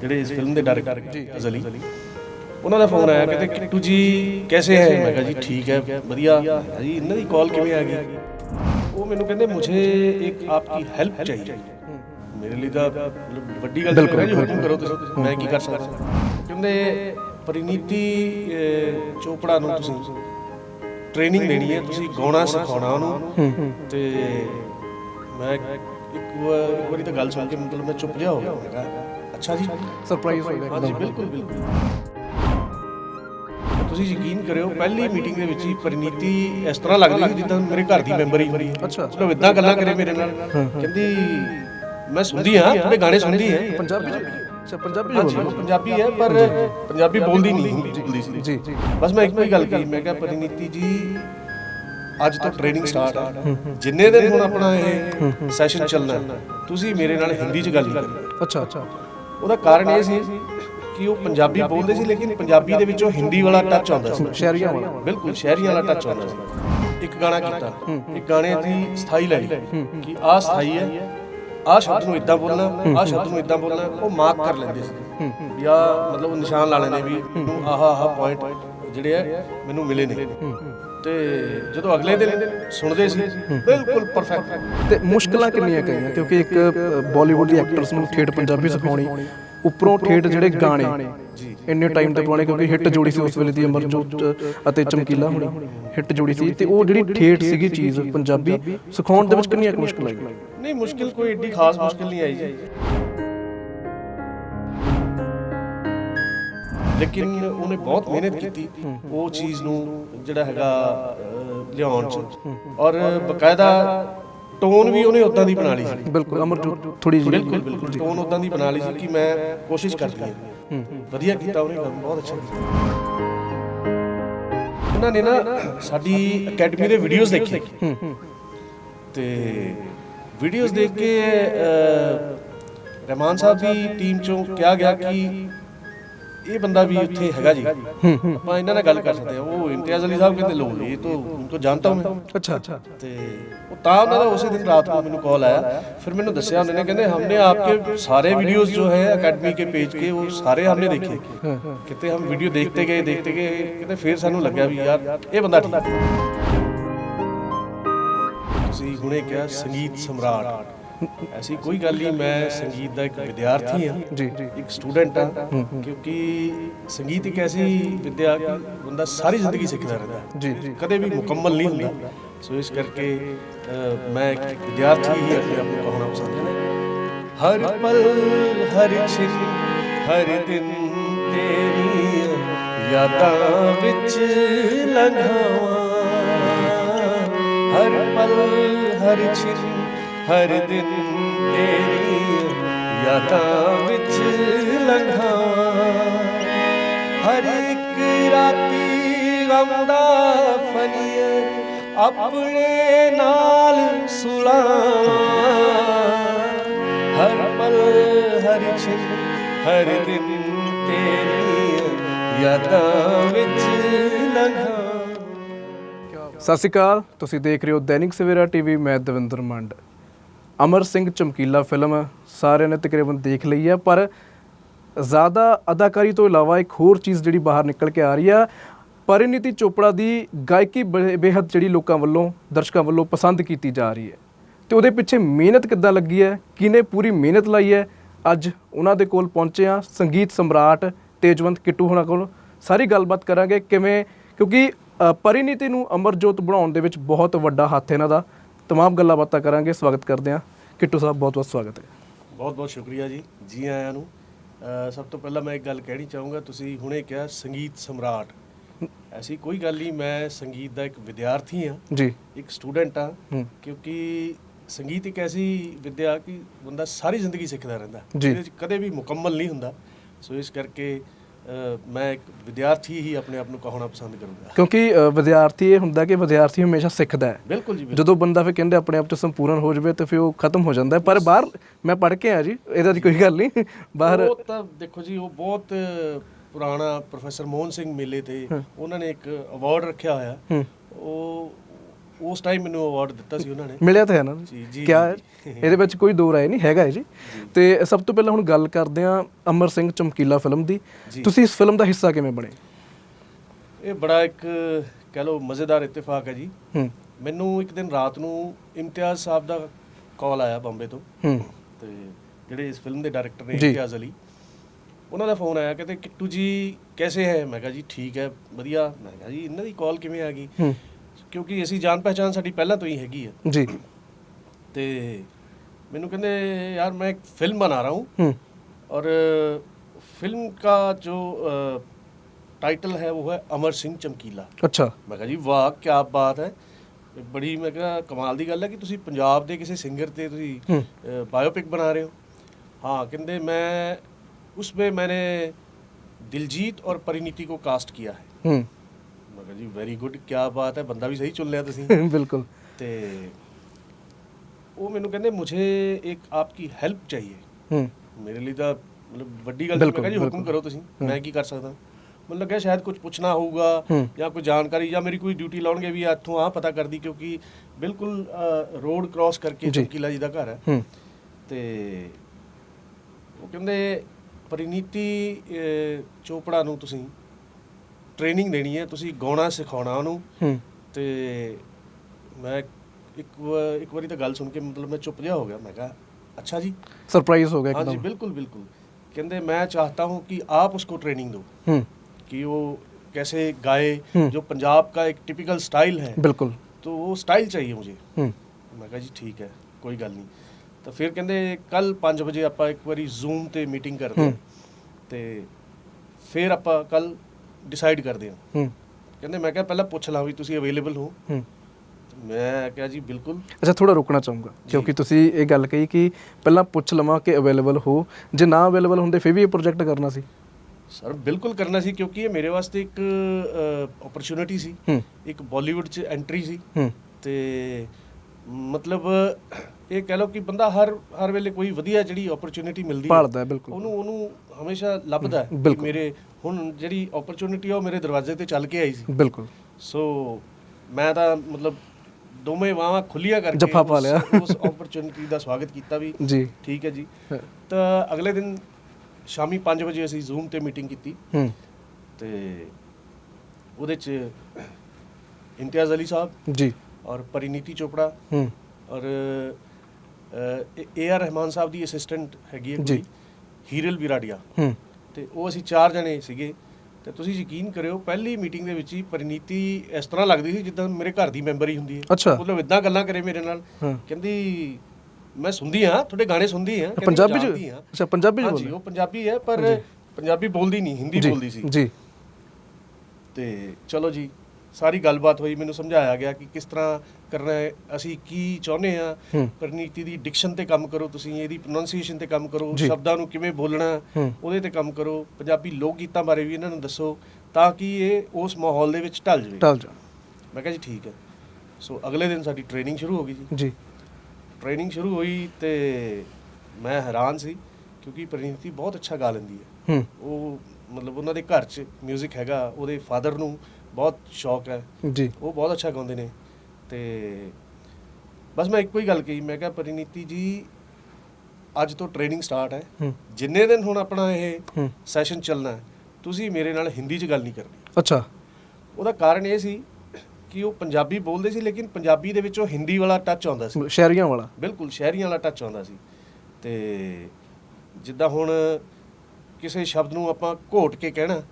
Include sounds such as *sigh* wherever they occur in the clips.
ਜਿਹੜੇ ਇਸ ਫਿਲਮ ਦੇ ਡਾਇਰੈਕਟਰ ਅਜ਼ਲੀ ਉਹਨਾਂ ਦਾ ਫੋਨ ਆਇਆ ਕਹਿੰਦੇ ਕਿੱਟੂ ਜੀ ਕੈਸੇ ਹੈ? ਮੈਂ ਕਿਹਾ ਜੀ ਠੀਕ ਹੈ ਵਧੀਆ। ਜੀ ਇਹਨਾਂ ਦੀ ਕਾਲ ਕਿਵੇਂ ਆ ਗਈ? ਉਹ ਮੈਨੂੰ ਕਹਿੰਦੇ ਮੁਝੇ ਇੱਕ ਆਪਕੀ ਹੈਲਪ ਚਾਹੀਏ। ਮੇਰੇ ਲਈ ਤਾਂ ਮਤਲਬ ਵੱਡੀ ਗੱਲ ਹੈ ਜੀ ਹੁਕਮ ਕਰੋ ਤੁਸੀਂ ਮੈਂ ਕੀ ਕਰ ਸਕਦਾ? ਕਹਿੰਦੇ ਪਰਿਨੀਤੀ ਚੋਪੜਾ ਨੂੰ ਤੁਸੀਂ ਟ੍ਰੇਨਿੰਗ ਦੇਣੀ ਹੈ ਤੁਸੀਂ ਗਾਉਣਾ ਸਿਖਾਉਣਾ ਉਹਨੂੰ। ਤੇ ਮੈਂ ਇੱਕ ਵਾਰ ਤਾਂ ਗੱਲ ਸੁਣ ਕੇ ਮਤਲਬ ਮੈਂ ਚੁੱਪ ਜਿਹਾ ਹੋ ਗਿਆ। ਅੱਛਾ ਜੀ ਸਰਪ੍ਰਾਈਜ਼ ਹੋ ਗਿਆ। ਹਾਂਜੀ ਬਿਲਕੁਲ ਬਿਲਕੁਲ। ਤੁਸੀਂ ਯਕੀਨ ਕਰਿਓ ਪਹਿਲੀ ਮੀਟਿੰਗ ਦੇ ਵਿੱਚ ਹੀ ਪਰਿਨੀਤੀ ਇਸ ਤਰ੍ਹਾਂ ਲੱਗਦੀ ਸੀ ਜਿੱਦਾਂ ਮੇਰੇ ਘਰ ਦੀ ਮੈਂਬਰ ਹੀ। ਹੋਈ ਅੱਛਾ। ਚਲੋ ਇਦਾਂ ਗੱਲਾਂ ਕਰੇ ਮੇਰੇ ਨਾਲ। ਕਹਿੰਦੀ ਮੈਂ ਸੁਣਦੀ ਹਾਂ ਤੁਹਾਡੇ ਗਾਣੇ ਸੁਣਦੀ ਹਾਂ। ਪੰਜਾਬੀ ਚ ਅੱਛਾ ਪੰਜਾਬੀ ਚ ਹਾਂਜੀ ਬੋਲੋ ਉਹ ਪੰਜਾਬੀ ਹੈ ਪਰ ਪੰਜਾਬੀ ਬੋਲਦੀ ਨਹੀਂ ਹੁੰਦੀ ਸੀ। ਜੀ ਬਸ ਮੈਂ ਇੱਕੋ ਹੀ ਗੱਲ ਕਹੀ ਮੈਂ ਕਿਹਾ ਪਰਿਨੀਤੀ ਜੀ ਅੱਜ ਤੋਂ ਟ੍ਰੇਨਿੰਗ ਸਟਾਰਟ ਹੈ ਜਿੰਨੇ ਦਿਨ ਹੁਣ ਆਪਣਾ ਇਹ ਸੈਸ਼ਨ ਚੱਲਣਾ ਤੁਸੀਂ ਮੇਰੇ ਨਾਲ ਹਿੰਦੀ 'ਚ ਗੱਲ ਕਰਨੀ ਅੱਛਾ ਅੱਛਾ। ਉਹਦਾ ਕਾਰਨ ਇਹ ਸੀ ਕਿ ਉਹ ਪੰਜਾਬੀ ਬੋਲਦੇ ਸੀ ਲੇਕਿਨ ਪੰਜਾਬੀ ਦੇ ਵਿੱਚੋਂ ਹਿੰਦੀ ਵਾਲਾ ਟੱਚ ਆਉਂਦਾ ਸੀ। ਸ਼ਹਿਰੀਆਂ ਵਾਲਾ ਬਿਲਕੁਲ ਸ਼ਹਿਰੀਆਂ ਵਾਲਾ ਟੱਚ ਆਉਂਦਾ ਸੀ। ਇੱਕ ਗਾਣਾ ਕੀਤਾ। ਇੱਕ ਗਾਣੇ ਦੀ ਸਥਾਈ ਲੈ ਲਈ ਕਿ ਆਹ ਸਥਾਈ ਹੈ ਆਹ ਸ਼ਬਦ ਨੂੰ ਇਦਾਂ ਬੋਲਣਾ ਆਹ ਸ਼ਬਦ ਨੂੰ ਇਦਾਂ ਬੋਲਣਾ ਉਹ ਮਾਰਕ ਕਰ ਲੈਂਦੇ ਸੀ। ਜਾਂ ਮਤਲਬ ਉਹ ਨਿਸ਼ਾਨ ਲਾ ਲੈਂਦੇ ਵੀ ਆਹ ਆਹ ਪੁਆਇੰਟ ਜਿਹੜੇ ਆ ਮੈਨੂੰ ਮਿਲੇ ਨੇ ਤੇ ਜਦੋਂ ਅਗਲੇ ਦਿਨ ਸੁਣਦੇ ਸੀ ਬਿਲਕੁਲ ਪਰਫੈਕਟ ਤੇ ਮੁਸ਼ਕਲਾਂ ਕਿੰਨੀਆਂ ਕਈਆਂ? ਕਿਉਂਕਿ ਇੱਕ ਬਾਲੀਵੁੱਡ ਦੀ ਐਕਟਰਸ ਨੂੰ ਠੇਠ ਪੰਜਾਬੀ ਸਿਖਾਉਣੀ ਉੱਪਰੋਂ ਠੇਠ ਜਿਹੜੇ ਗਾਣੇ ਇੰਨੇ ਟਾਈਮ ਤੇ ਪੁਰਾਣੇ ਕਿਉਂਕਿ ਹਿੱਟ ਜੋੜੀ ਸੀ ਉਸ ਵੇਲੇ ਦੀ ਅਮਰਜੋਤ ਅਤੇ ਚਮਕੀਲਾ ਹੋਣੀ ਹਿੱਟ ਜੋੜੀ ਸੀ ਤੇ ਉਹ ਜਿਹੜੀ ਠੇਠ ਸੀਗੀ ਚੀਜ਼ ਪੰਜਾਬੀ ਸਿਖਾਉਣ ਦੇ ਵਿੱਚ ਕਿੰਨੀਆਂ ਮੁਸ਼ਕਲਾਂ ਆਈਆਂ? ਨਹੀਂ ਮੁਸ਼ਕਿਲ ਕੋਈ ਏਡੀ ਖਾਸ ਮੁਸ਼ਕਿਲ ਨਹੀਂ ਆਈ ਜੀ। ਲੇਕਿਨ ਉਹਨੇ ਬਹੁਤ ਮਿਹਨਤ ਕੀਤੀ ਉਹ ਚੀਜ਼ ਨੂੰ ਜਿਹੜਾ ਹੈਗਾ ਲਿਆਉਣ ਚ। ਔਰ ਬਕਾਇਦਾ ਟੋਨ ਵੀ ਉਹਨੇ ਉਦਾਂ ਦੀ ਬਣਾ ਲਈ ਸੀ। ਬਿਲਕੁਲ ਅਮਰਜੋਤ ਥੋੜੀ ਜਿਹੀ। ਬਿਲਕੁਲ ਬਿਲਕੁਲ। ਟੋਨ ਉਦਾਂ ਦੀ ਬਣਾ ਲਈ ਸੀ ਕਿ ਮੈਂ ਕੋਸ਼ਿਸ਼ ਕਰਦੀ ਹਾਂ। ਵਧੀਆ ਕੀਤਾ ਉਹਨੇ ਕੰਮ ਬਹੁਤ ਅੱਛਾ ਕੀਤਾ। ਉਹਨਾਂ ਨੇ ਨਾ ਸਾਡੀ ਅਕੈਡਮੀ ਦੇ ਵੀਡੀਓਜ਼ ਦੇਖੇ। ਤੇ ਵੀਡੀਓਜ਼ ਦੇਖ ਕੇ ਰਹਿਮਾਨ ਸਾਹਿਬ ਦੀ ਟੀਮ ਚੋਂ ਕਿਹਾ ਗਿਆ ਕਿ ਇਹ ਬੰदा भी ਉੱਥੇ ਹੈਗਾ ਜੀ। ਆਪਾਂ ਇਹਨਾਂ ਨਾਲ ਗੱਲ ਕਰ ਸਕਦੇ ਆ ਉਹ ਇਮਤਿਆਜ਼ ਅਲੀ ਸਾਹਿਬ ਕਹਿੰਦੇ ਲੋ ਇਹ ਤੋਂ ਉनको ਜਾਣਤਾ ਹੂੰ ਮੈਂ अच्छा ਤੇ ਉਹ ਤਾਂ ਉਹਨਾਂ ਦਾ ਉਸੇ ਦਿਨ ਰਾਤ ਨੂੰ ਮੈਨੂੰ ਕਾਲ ਆਇਆ। ਫਿਰ ਮੈਨੂੰ ਦੱਸਿਆ ਉਹਨਾਂ ਨੇ ਕਹਿੰਦੇ हमने आपके सारे वीडियोस जो है ਅਕੈਡਮੀ के पेज के वो सारे हमने देखे ਕਿਤੇ हम वीडियो देखते गए देखते गए ਕਹਿੰਦੇ ਫਿਰ ਸਾਨੂੰ ਲੱਗਿਆ ਵੀ ਯਾਰ ਇਹ ਬੰਦਾ ਠੀਕ ਹੈ। ਤੁਸੀਂ ਹੁਣੇ ਕਿਹਾ ਸੰਗੀਤ ਸਮਰਾਟ। ਐਸੀ ਕੋਈ ਗੱਲ ਨਹੀਂ ਮੈਂ ਸੰਗੀਤ ਦਾ ਇੱਕ ਵਿਦਿਆਰਥੀ ਹਾਂ। ਜੀ ਇੱਕ ਸਟੂਡੈਂਟ ਹਾਂ। ਕਿਉਂਕਿ ਸੰਗੀਤ ਇੱਕ ਐਸੀ ਵਿਦਿਆ ਕਿ ਬੰਦਾ ਸਾਰੀ ਜ਼ਿੰਦਗੀ ਸਿੱਖਦਾ ਰਹਿੰਦਾ ਜੀ ਕਦੇ ਵੀ ਮੁਕੰਮਲ ਨਹੀਂ ਹੁੰਦਾ। ਸੋ ਇਸ ਕਰਕੇ ਮੈਂ ਇੱਕ ਵਿਦਿਆਰਥੀ ਹੀ ਆਪਣੇ ਆਪ ਨੂੰ ਕਹਣਾ ਪਸੰਦ ਹੈ। ਹਰ ਪਲ ਹਰ ਛਿਨ ਹਰ ਦਿਨ ਤੇਰੀਆਂ ਯਾਦਾਂ ਵਿੱਚ ਲੰਘਾਵਾਂ। ਹਰ ਪਲ ਹਰ ਛਿਨ ਹਰ ਦਿਨ ਤੇਰੀਆਂ ਯਾਦਾਂ ਵਿੱਚ ਲੰਘਾਵਾਂ ਹਰ ਇੱਕ ਰਾਤੀ ਗਮ ਦਾ ਫਨੀਰ ਆਪਣੇ ਨਾਲ ਸੁਲਾਵਾਂ ਹਰ ਪਲ, ਹਰ ਛਿਨ ਹਰ ਦਿਨ ਤੇਰੀ ਯਾਦਾਂ ਵਿੱਚ ਲੰਘਾਂ। ਸਤਿ ਸ਼੍ਰੀ ਅਕਾਲ, ਤੁਸੀਂ ਦੇਖ ਰਹੇ ਹੋ ਦੈਨਿਕ ਸਵੇਰਾ ਟੀਵੀ, ਮੈਂ ਦਵਿੰਦਰ ਮੰਡ। ਅਮਰ ਸਿੰਘ ਚਮਕੀਲਾ ਫਿਲਮ ਸਾਰਿਆਂ ਨੇ ਤਕਰੀਬਨ ਦੇਖ ਲਈ ਹੈ ਪਰ ਜ਼ਿਆਦਾ ਅਦਾਕਾਰੀ ਤੋਂ ਇਲਾਵਾ ਇੱਕ ਹੋਰ ਚੀਜ਼ ਜਿਹੜੀ ਬਾਹਰ ਨਿਕਲ ਕੇ ਆ ਰਹੀ ਆ ਪਰਿਨੀਤੀ ਚੋਪੜਾ ਦੀ ਗਾਇਕੀ ਬੇ- ਬੇਹੱਦ ਜਿਹੜੀ ਲੋਕਾਂ ਵੱਲੋਂ ਦਰਸ਼ਕਾਂ ਵੱਲੋਂ ਪਸੰਦ ਕੀਤੀ ਜਾ ਰਹੀ ਹੈ। ਤੇ ਉਹਦੇ ਪਿੱਛੇ ਮਿਹਨਤ ਕਿੱਦਾਂ ਲੱਗੀ ਹੈ ਕਿਨੇ ਪੂਰੀ ਮਿਹਨਤ ਲਾਈ ਹੈ ਅੱਜ ਉਹਨਾਂ ਦੇ ਕੋਲ ਪਹੁੰਚੇ ਆ ਸੰਗੀਤ ਸਮਰਾਟ ਤੇਜਵੰਤ ਕਿੱਟੂ ਹੋਣਾ ਕੋਲ। ਸਾਰੀ ਗੱਲਬਾਤ ਕਰਾਂਗੇ ਕਿਵੇਂ ਕਿਉਂਕਿ ਅ, ਪਰਿਨੀਤੀ ਨੂੰ ਅਮਰਜੋਤ ਬਣਾਉਣ ਦੇ ਵਿੱਚ ਬਹੁਤ ਵੱਡਾ ਹੱਥ ਇਹਨਾਂ ਦਾ। ਤਮਾਮ ਗੱਲਾਂ ਬਾਤਾਂ ਕਰਾਂਗੇ ਸਵਾਗਤ ਕਰਦੇ ਹਾਂ ਕਿੱਟੂ ਸਾਹਿਬ ਬਹੁਤ ਬਹੁਤ ਸਵਾਗਤ ਹੈ ਬਹੁਤ ਬਹੁਤ ਸ਼ੁਕਰੀਆ ਜੀ ਜੀ ਆਇਆਂ ਨੂੰ ਸਭ ਤੋਂ ਪਹਿਲਾਂ ਮੈਂ ਇੱਕ ਗੱਲ ਕਹਿਣੀ ਚਾਹੂੰਗਾ ਤੁਸੀਂ ਹੁਣੇ ਕਿਹਾ ਸੰਗੀਤ ਸਮਰਾਟ ਐਸੀ ਕੋਈ ਗੱਲ ਨਹੀਂ ਮੈਂ ਸੰਗੀਤ ਦਾ ਇੱਕ ਵਿਦਿਆਰਥੀ ਹਾਂ ਜੀ ਇੱਕ ਸਟੂਡੈਂਟ ਹਾਂ ਹੂੰ। ਕਿਉਂਕਿ ਸੰਗੀਤ ਇੱਕ ਐਸੀ ਵਿਦਿਆ ਕਿ ਬੰਦਾ ਸਾਰੀ ਜ਼ਿੰਦਗੀ ਸਿੱਖਦਾ ਰਹਿੰਦਾ। ਇਹਦੇ 'ਚ ਕਦੇ ਵੀ ਮੁਕੰਮਲ ਨਹੀਂ ਹੁੰਦਾ ਸੋ ਇਸ ਕਰਕੇ ਮੈਂ ਇੱਕ ਵਿਦਿਆਰਥੀ ਹੀ ਆਪਣੇ ਆਪ ਨੂੰ ਕਹਣਾ ਪਸੰਦ ਕਰੂੰਗਾ। ਕਿਉਂਕਿ ਅ, ਵਿਦਿਆਰਥੀ ਇਹ ਹੁੰਦਾ ਕਿ ਵਿਦਿਆਰਥੀ ਹਮੇਸ਼ਾ ਸਿੱਖਦਾ ਹੈ। ਬਿਲਕੁਲ ਜੀ ਬਿਲਕੁਲ। ਜਦੋਂ ਬੰਦਾ ਫਿਰ ਕਹਿੰਦੇ ਆਪਣੇ ਆਪ ਚ ਸੰਪੂਰਨ ਹੋ ਜਾਵੇ ਤੇ ਫਿਰ ਉਹ ਖਤਮ ਹੋ ਜਾਂਦਾ ਹੈ। ਪਰ ਬਾਹਰ ਮੈਂ ਪੜ੍ਹ ਕੇ ਆ ਜੀ ਇਹਦਾ ਦੀ ਕੋਈ ਗੱਲ ਨਹੀਂ। ਬਾਹਰ ਉਹ ਤਾਂ ਦੇਖੋ ਜੀ ਉਹ ਬਹੁਤ ਪੁਰਾਣਾ ਪ੍ਰੋਫੈਸਰ ਮੋਹਨ ਸਿੰਘ ਮੇਲੇ ਤੇ ਉਹਨਾਂ ਨੇ ਇੱਕ ਅਵਾਰਡ ਰੱਖਿਆ ਹੋਇਆ। ਉਹ ਉਸ ਟਾਈਮ ਮੈਨੂੰ ਅਵਾਰਡ ਦਿੱਤਾ ਸੀ ਉਹਨਾਂ ਨੇ। ਮਿਲਿਆ ਤਾਂ ਹੈ ਨਾ। ਜੀ, ਜੀ, ਕਿਆ ਹੈ। ਇਹਦੇ ਵਿੱਚ ਕੋਈ ਦੋ ਰਾਏ ਨਹੀਂ ਹੈਗਾ ਹੈ ਜੀ। ਤੇ ਸਭ ਤੋਂ ਪਹਿਲਾਂ ਹੁਣ ਗੱਲ ਕਰਦੇ ਹਾਂ ਅਮਰ ਸਿੰਘ ਚਮਕੀਲਾ ਫਿਲਮ ਦੀ। ਜੀ। ਤੁਸੀਂ ਇਸ ਫਿਲਮ ਦਾ ਹਿੱਸਾ ਕਿਵੇਂ ਬਣੇ? ਇਹ ਬੜਾ ਇੱਕ ਕਹਿ ਲਓ ਮਜ਼ੇਦਾਰ ਇਤਫਾਕ ਹੈ ਜੀ। ਹੂੰ। ਮੈਨੂੰ ਇੱਕ ਦਿਨ ਰਾਤ ਨੂੰ ਇਮਤਿਆਜ਼ ਸਾਹਿਬ ਦਾ ਕਾਲ ਆਇਆ ਬੰਬੇ ਤੋਂ। ਹੂੰ। ਤੇ ਜਿਹੜੇ ਇਸ ਫਿਲਮ ਦੇ ਡਾਇਰੈਕਟਰ ਨੇ ਜੀ। ਇਮਤਿਆਜ਼ ਅਲੀ ਉਹਨਾਂ ਦਾ ਫੋਨ ਆਇਆ ਕਹਿੰਦੇ ਕਿੱਟੂ ਜੀ ਕੈਸੇ ਹੈ? ਮੈਂ ਕਿਹਾ ਜੀ ਠੀਕ ਹੈ ਵਧੀਆ। ਮੈਂ ਕਿਹਾ ਜੀ ਇਹਨਾਂ ਦੀ ਕਾਲ ਕਿਵੇਂ ਆ ਗਈ? ਹੂੰ। ਕਿਉਂਕਿ ਅਸੀਂ ਜਾਣ ਪਹਿਚਾਨ ਸਾਡੀ ਪਹਿਲਾਂ ਤੋਂ ਹੀ ਹੈਗੀ ਹੈ ਜੀ ਤੇ ਮੈਨੂੰ ਕਹਿੰਦੇ यार मैं एक फिल्म बना रहा हूँ हम्म और फिल्म का जो टाइटल है वो है अमर सिंह चमकीला ਅੱਛਾ ਮੈਂ ਕਿਹਾ ਜੀ ਵਾਹ ਕੀ ਬਾਤ ਹੈ ਇਹ ਬੜੀ ਮੈਂ ਕਿਹਾ ਕਮਾਲ ਦੀ ਗੱਲ ਹੈ ਕਿ ਤੁਸੀਂ ਪੰਜਾਬ ਦੇ ਕਿਸੇ ਸਿੰਗਰ ਤੇ ਤੁਸੀਂ ਹੂੰ ਬਾਇਓਪਿਕ ਬਣਾ ਰਹੇ ਹੋ हाँ कहते मैं उसमें मैंने दिलजीत और परिणीति को कास्ट किया है ਹੂੰ मैं ਮੈਂ ਜੀ ਵੈਰੀ ਗੁੱਡ ਕੀ ਬਾਤ ਹੈ ਬੰਦਾ ਵੀ ਸਹੀ ਚੁਣ ਲਿਆ ਤੁਸੀਂ। *laughs* ਬਿਲਕੁਲ। ਤੇ ਉਹ ਮੈਨੂੰ ਕਹਿੰਦੇ ਮੁਝੇ ਇੱਕ ਆਪਕੀ ਹੈਲਪ ਚਾਹੀਏ। ਹੂੰ। ਮੇਰੇ ਲਈ ਤਾਂ ਮਤਲਬ ਵੱਡੀ ਗੱਲ ਸੀ ਜੀ ਹੁਕਮ ਕਰੋ ਤੁਸੀਂ ਮੈਂ ਕੀ ਕਰ ਸਕਦਾ? ਮੈਨੂੰ ਲੱਗਿਆ ਸ਼ਾਇਦ ਕੁਝ ਪੁੱਛਣਾ ਹੋਊਗਾ ਜਾਂ ਕੋਈ ਜਾਣਕਾਰੀ ਜਾਂ ਮੇਰੀ ਕੋਈ ਡਿਊਟੀ ਲਾਉਣਗੇ ਵੀ ਇੱਥੋਂ ਆ ਪਤਾ ਕਰਦੀ ਕਿਉਂਕਿ ਬਿਲਕੁਲ ਰੋਡ ਕ੍ਰਾਸ ਕਰਕੇ ਚਮਕੀਲਾ ਜੀ ਦਾ ਘਰ ਹੈ। ਤੇ ਉਹ ਕਹਿੰਦੇ ਪਰਿਨੀਤੀ ਚੋਪੜਾ ਨੂੰ ਤੁਸੀਂ ਟ੍ਰੇਨਿੰਗ ਦੇਣੀ ਹੈ ਤੁਸੀਂ ਗਾਉਣਾ ਸਿਖਾਉਣਾ ਉਹਨੂੰ ਹੂੰ ਤੇ ਮੈਂ ਇੱਕ ਵਾ- ਇੱਕ ਵਾਰੀ ਤਾਂ ਗੱਲ ਸੁਣ ਕੇ ਮਤਲਬ ਮੈਂ ਚੁੱਪ ਜਿਹਾ ਹੋ ਗਿਆ ਮੈਂ ਕਹਾ अच्छा जी सरप्राइज हो गया हाँ जी एकदम बिल्कुल बिल्कुल कहते मैं चाहता हूँ कि आप उसको ट्रेनिंग दो हम्म कि वो कैसे गाए हम्म। जो पंजाब का एक टिपिकल स्टाइल है बिल्कुल तो वो स्टाइल चाहिए मुझे हम्म ਮੈਂ ਕਿਹਾ ਜੀ ਠੀਕ ਹੈ ਕੋਈ ਗੱਲ ਨਹੀਂ ਤਾਂ ਫਿਰ ਕਹਿੰਦੇ ਕੱਲ 5 ਵਜੇ ਆਪਾਂ ਇੱਕ ਵਾਰੀ ਜ਼ੂਮ ਤੇ ਮੀਟਿੰਗ ਕਰਦੇ ਹਾਂ ਹੂੰ। ਤੇ ਫਿਰ ਆਪਾਂ ਕੱਲ ਡਿਸਾਈਡ ਕਰਦੇ ਹਾਂ। ਹੂੰ। ਕਹਿੰਦੇ ਮੈਂ ਕਿਹਾ ਪਹਿਲਾਂ ਪੁੱਛ ਲਾਂ ਵੀ ਤੁਸੀਂ ਅਵੇਲੇਬਲ ਹੋ। ਹੂੰ। ਮੈਂ ਕਿਹਾ ਜੀ ਬਿਲਕੁਲ। ਅੱਛਾ ਥੋੜਾ ਰੁਕਣਾ ਚਾਹੂੰਗਾ ਕਿਉਂਕਿ ਤੁਸੀਂ ਇਹ ਗੱਲ ਕਹੀ ਕਿ ਪਹਿਲਾਂ ਪੁੱਛ ਲਵਾਂ ਕਿ ਅਵੇਲੇਬਲ ਹੋ। ਜੇ ਨਾ ਅਵੇਲੇਬਲ ਹੁੰਦੇ ਫਿਰ ਵੀ ਇਹ ਪ੍ਰੋਜੈਕਟ ਕਰਨਾ ਸੀ। ਸਰ ਬਿਲਕੁਲ ਕਰਨਾ ਸੀ ਕਿਉਂਕਿ ਇਹ ਮੇਰੇ ਵਾਸਤੇ ਇੱਕ ਓਪਰਚ्युनिटी ਸੀ। ਇੱਕ ਬਾਲੀਵੁੱਡ 'ਚ ਐਂਟਰੀ ਸੀ। ਤੇ ਮਤਲਬ ਇਹ ਕਹਿ ਲਓ ਕਿ ਬੰਦਾ ਹਰ ਹਰ ਵੇਲੇ ਕੋਈ ਵਧੀਆ ਜਿਹੜੀ ਓਪਰਚ्युनिटी ਮਿਲਦੀ ਭਾਲਦਾ ਹੈ, ਬਿਲਕੁਲ। ਉਹਨੂੰ ਉਹਨੂੰ ਹਮੇਸ਼ਾ ਲੱਭਦਾ ਹੈ ਮੇਰੇ ਹੁਣ ਜਿਹੜੀ ਓਪਰਚ्युनिटी ਆ ਉਹ ਮੇਰੇ ਦਰਵਾਜ਼ੇ ਤੇ ਚੱਲ ਕੇ ਆਈ ਸੀ। ਬਿਲਕੁਲ। ਸੋ ਮੈਂ ਤਾਂ ਮਤਲਬ ਦੋਵੇਂ ਬਾਹਾਂ ਖੁੱਲੀਆਂ ਕਰਕੇ ਜੱਫਾ ਪਾ ਲਿਆ। ਉਸ ਓਪਰਚ्युनिटी ਦਾ ਸਵਾਗਤ ਕੀਤਾ ਵੀ। ਜੀ। ਠੀਕ ਹੈ ਜੀ। ਤਾਂ ਅਗਲੇ ਦਿਨ ਸ਼ਾਮੀ 5 ਵਜੇ ਅਸੀਂ ਜ਼ੂਮ ਤੇ ਮੀਟਿੰਗ ਕੀਤੀ। ਹੂੰ। ਤੇ ਉਹਦੇ ਚ ਇਮਤਿਆਜ਼ ਅਲੀ ਸਾਹਿਬ ਜੀ। ਔਰ ਪਰਿਨੀਤੀ ਚੋਪੜਾ ਹੂੰ। ਔਰ ਏ ਆਰ ਰਹਿਮਾਨ ਸਾਹਿਬ ਦੀ ਅਸਿਸਟੈਂਟ ਹੈਗੀ ਹੈ ਜੀ। ਹੀਰਲ ਵਿਰਾੜੀਆ। ਹੂੰ। ਤੇ ਉਹ ਅਸੀਂ ਚਾਰ ਜਣੇ ਸੀਗੇ। ਤੇ ਤੁਸੀਂ ਯਕੀਨ ਕਰਿਓ ਪਹਿਲੀ ਮੀਟਿੰਗ ਦੇ ਵਿੱਚ ਹੀ ਪਰਿਨੀਤੀ ਇਸ ਤਰ੍ਹਾਂ ਲੱਗਦੀ ਸੀ ਜਿੱਦਾਂ ਮੇਰੇ ਘਰ ਦੀ ਮੈਂਬਰ ਹੀ ਹੁੰਦੀ ਹੈ। ਮਤਲਬ ਇਦਾਂ ਗੱਲਾਂ ਕਰੇ ਮੇਰੇ ਨਾਲ। ਕਹਿੰਦੀ ਮੈਂ ਸੁਣਦੀ ਹਾਂ ਤੁਹਾਡੇ ਗਾਣੇ ਸੁਣਦੀ ਹਾਂ। ਕਹਿੰਦੀ, ਪੰਜਾਬੀ ਚ। ਅੱਛਾ ਪੰਜਾਬੀ ਚ ਬੋਲਦੇ? ਉਹ ਪੰਜਾਬੀ ਹੈ ਪਰ ਪੰਜਾਬੀ ਬੋਲਦੀ ਨਹੀਂ ਹਿੰਦੀ ਜੀ, ਬੋਲਦੀ ਸੀ। ਜੀ। ਤੇ ਚਲੋ ਜੀ ਸਾਰੀ ਗੱਲਬਾਤ ਹੋਈ ਮੈਨੂੰ ਸਮਝਾਇਆ ਗਿਆ ਕਿ ਕਿਸ ਤਰ੍ਹਾਂ ਕਰਨਾ ਹੈ ਅਸੀਂ ਕੀ ਚਾਹੁੰਦੇ ਆ ਹੂੰ। ਪਰਨੀਤੀ ਦੀ ਡਿਕਸ਼ਨ ਤੇ ਕੰਮ ਕਰੋ ਤੁਸੀਂ ਇਹਦੀ ਪ੍ਰੋਨਾਂਸੀਏਸ਼ਨ ਤੇ ਕੰਮ ਕਰੋ। ਸ਼ਬਦਾਂ ਨੂੰ ਕਿਵੇਂ ਬੋਲਣਾ। ਉਹਦੇ ਤੇ ਕੰਮ ਕਰੋ ਪੰਜਾਬੀ ਲੋਕ ਗੀਤਾਂ ਬਾਰੇ ਵੀ ਇਹਨਾਂ ਨੂੰ ਦੱਸੋ ਤਾਂ ਕਿ ਇਹ ਉਸ ਮਾਹੌਲ ਦੇ ਵਿੱਚ ਢਲ ਜਾਵੇ। ਟਲ ਜਾ ਮੈਂ ਕਿਹਾ ਜੀ ਠੀਕ ਹੈ। ਸੋ ਅਗਲੇ ਦਿਨ ਸਾਡੀ ਟ੍ਰੇਨਿੰਗ ਸ਼ੁਰੂ ਹੋ ਗਈ ਜੀ। ਜੀ। ਟ੍ਰੇਨਿੰਗ ਸ਼ੁਰੂ ਹੋਈ ਤੇ ਮੈਂ ਹੈਰਾਨ ਸੀ ਕਿਉਂਕਿ ਪਰਨੀਤੀ ਬਹੁਤ ਅੱਛਾ ਗਾ ਲੈਂਦੀ ਹੈ। ਹੂੰ। ਉਹ ਮਤਲਬ ਉਹਨਾਂ ਦੇ ਘਰ 'ਚ 뮤직 ਹੈਗਾ ਉਹਦੇ ਫਾਦਰ ਨੂੰ ਬਹੁਤ ਸ਼ੌਕ ਹੈ। ਜੀ। ਉਹ ਬਹੁਤ ਅੱਛਾ ਗਾਉਂਦੇ ਨੇ। ਤੇ ਬਸ ਮੈਂ ਇੱਕੋ ਹੀ ਗੱਲ ਕਹੀ ਮੈਂ ਕਿਹਾ ਪਰਿਨੀਤੀ ਜੀ ਅੱਜ ਤੋਂ ਟ੍ਰੇਨਿੰਗ ਸਟਾਰਟ ਹੈ। ਜਿੰਨੇ ਦਿਨ ਹੁਣ ਆਪਣਾ ਇਹ ਸੈਸ਼ਨ ਚੱਲਣਾ ਹੈ ਤੁਸੀਂ ਮੇਰੇ ਨਾਲ ਹਿੰਦੀ 'ਚ ਗੱਲ ਨਹੀਂ ਕਰਨੀ। ਅੱਛਾ। ਉਹਦਾ ਕਾਰਨ ਇਹ ਸੀ ਕਿ ਉਹ ਪੰਜਾਬੀ ਬੋਲਦੇ ਸੀ ਲੇਕਿਨ ਪੰਜਾਬੀ ਦੇ ਵਿੱਚ ਉਹ ਹਿੰਦੀ ਵਾਲਾ ਟੱਚ ਆਉਂਦਾ ਸੀ। ਸ਼ਹਿਰੀਆਂ ਵਾਲਾ। ਬਿਲਕੁਲ ਸ਼ਹਿਰੀਆਂ ਵਾਲਾ ਟੱਚ ਆਉਂਦਾ ਸੀ। ਤੇ ਜਿੱਦਾਂ ਹੁਣ ਕਿਸੇ ਸ਼ਬਦ ਨੂੰ ਆਪਾਂ ਘੋਟ ਕੇ ਕਹਿਣਾ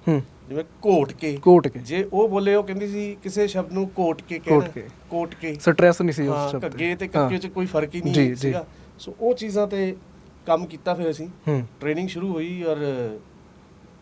ਜਿਵੇਂ ਘੋਟ ਕੇ। ਕੋਟ ਕੇ। ਜੇ ਉਹ ਬੋਲੇ ਉਹ ਕਹਿੰਦੀ ਸੀ ਕਿਸੇ ਸ਼ਬਦ ਨੂੰ ਕੋਟ ਕੇ ਕੋਟ ਕਹਿਣਾ। ਕੋਟ ਕੇ। ਸਟ੍ਰੈਸ ਨਹੀਂ ਸੀ ਉਸ ਹਾਂ ਸ਼ਬਦ ਕੱਗੇ ਤੇ। ਕੱਕੇ 'ਚ ਕੋਈ ਫ਼ਰਕ ਹੀ ਜੀ, ਨਹੀਂ ਜੀ। ਸੀਗਾ। ਸੋ ਉਹ ਚੀਜ਼ਾਂ ਤੇ ਕੰਮ ਕੀਤਾ ਫਿਰ ਅਸੀਂ। ਹੂੰ। ਟ੍ਰੇਨਿੰਗ ਸ਼ੁਰੂ ਹੋਈ ਔਰ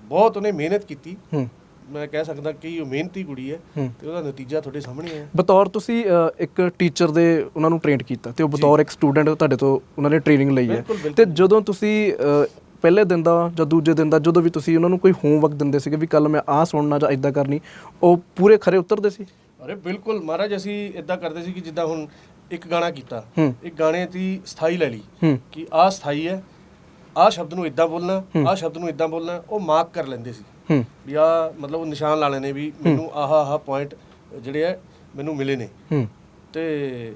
ਬਹੁਤ ਉਹਨੇ ਮਿਹਨਤ ਕੀਤੀ। ਹੂੰ। ਮੈਂ ਕਹਿ ਸਕਦਾ ਕਿ ਉਹ ਮਿਹਨਤੀ ਕੁੜੀ ਹੈ ਹੂੰ। ਤੇ ਉਹਦਾ ਨਤੀਜਾ ਤੁਹਾਡੇ ਸਾਹਮਣੇ ਹੈ ਬਤੌਰ ਤੁਸੀਂ ਅ, ਇੱਕ ਟੀਚਰ ਦੇ ਉਹਨਾਂ ਨੂੰ ਟ੍ਰੇਨ ਕੀਤਾ ਤੇ ਉਹ ਬਤੌਰ ਇੱਕ ਸਟੂਡੈਂਟ ਤੁਹਾਡੇ ਤੋਂ ਉਹਨਾਂ ਨੇ ਟ੍ਰੇਨਿੰਗ ਲਈ ਹੈ। ਬਿਲਕੁਲ, ਬਿਲਕੁਲ। ਤੇ ਜਦੋਂ ਤੁਸੀਂ ਅ, ਪਹਿਲੇ ਦਿਨ ਦਾ ਜਾਂ ਦੂਜੇ ਦਿਨ ਦਾ ਜਦੋਂ ਵੀ ਤੁਸੀਂ ਉਹਨਾਂ ਨੂੰ ਕੋਈ ਹੋਮਵਰਕ ਦਿੰਦੇ ਸੀਗੇ ਵੀ ਕੱਲ ਮੈਂ ਆਹ ਸੁਣਨਾ ਜਾਂ ਇਦਾਂ ਕਰਨੀ ਉਹ ਪੂਰੇ ਖਰੇ ਉਤਰਦੇ ਸੀ? ਅਰੇ ਬਿਲਕੁਲ ਮਹਾਰਾਜ ਅਸੀਂ ਇਦਾਂ ਕਰਦੇ ਸੀ ਕਿ ਜਿੱਦਾਂ ਹੁਣ ਇੱਕ ਗਾਣਾ ਕੀਤਾ। ਇੱਕ ਗਾਣੇ ਦੀ ਸਥਾਈ ਲੈ ਲਈ ਕਿ ਆਹ ਸਥਾਈ ਹੈ ਆਹ ਸ਼ਬਦ ਨੂੰ ਇਦਾਂ ਬੋਲਣਾ ਆਹ ਸ਼ਬਦ ਨੂੰ ਇਦਾਂ ਬੋਲਣਾ ਉਹ ਮਾਰਕ ਕਰ ਲੈਂਦੇ ਸੀ। ਵੀ ਆ ਮਤਲਬ ਉਹ ਨਿਸ਼ਾਨ ਲਾ ਲੈਣੇ ਵੀ ਮੈਨੂੰ ਆਹ ਆਹ ਪੁਆਇੰਟ ਜਿਹੜੇ ਆ ਮੈਨੂੰ ਮਿਲੇ ਨੇ। ਤੇ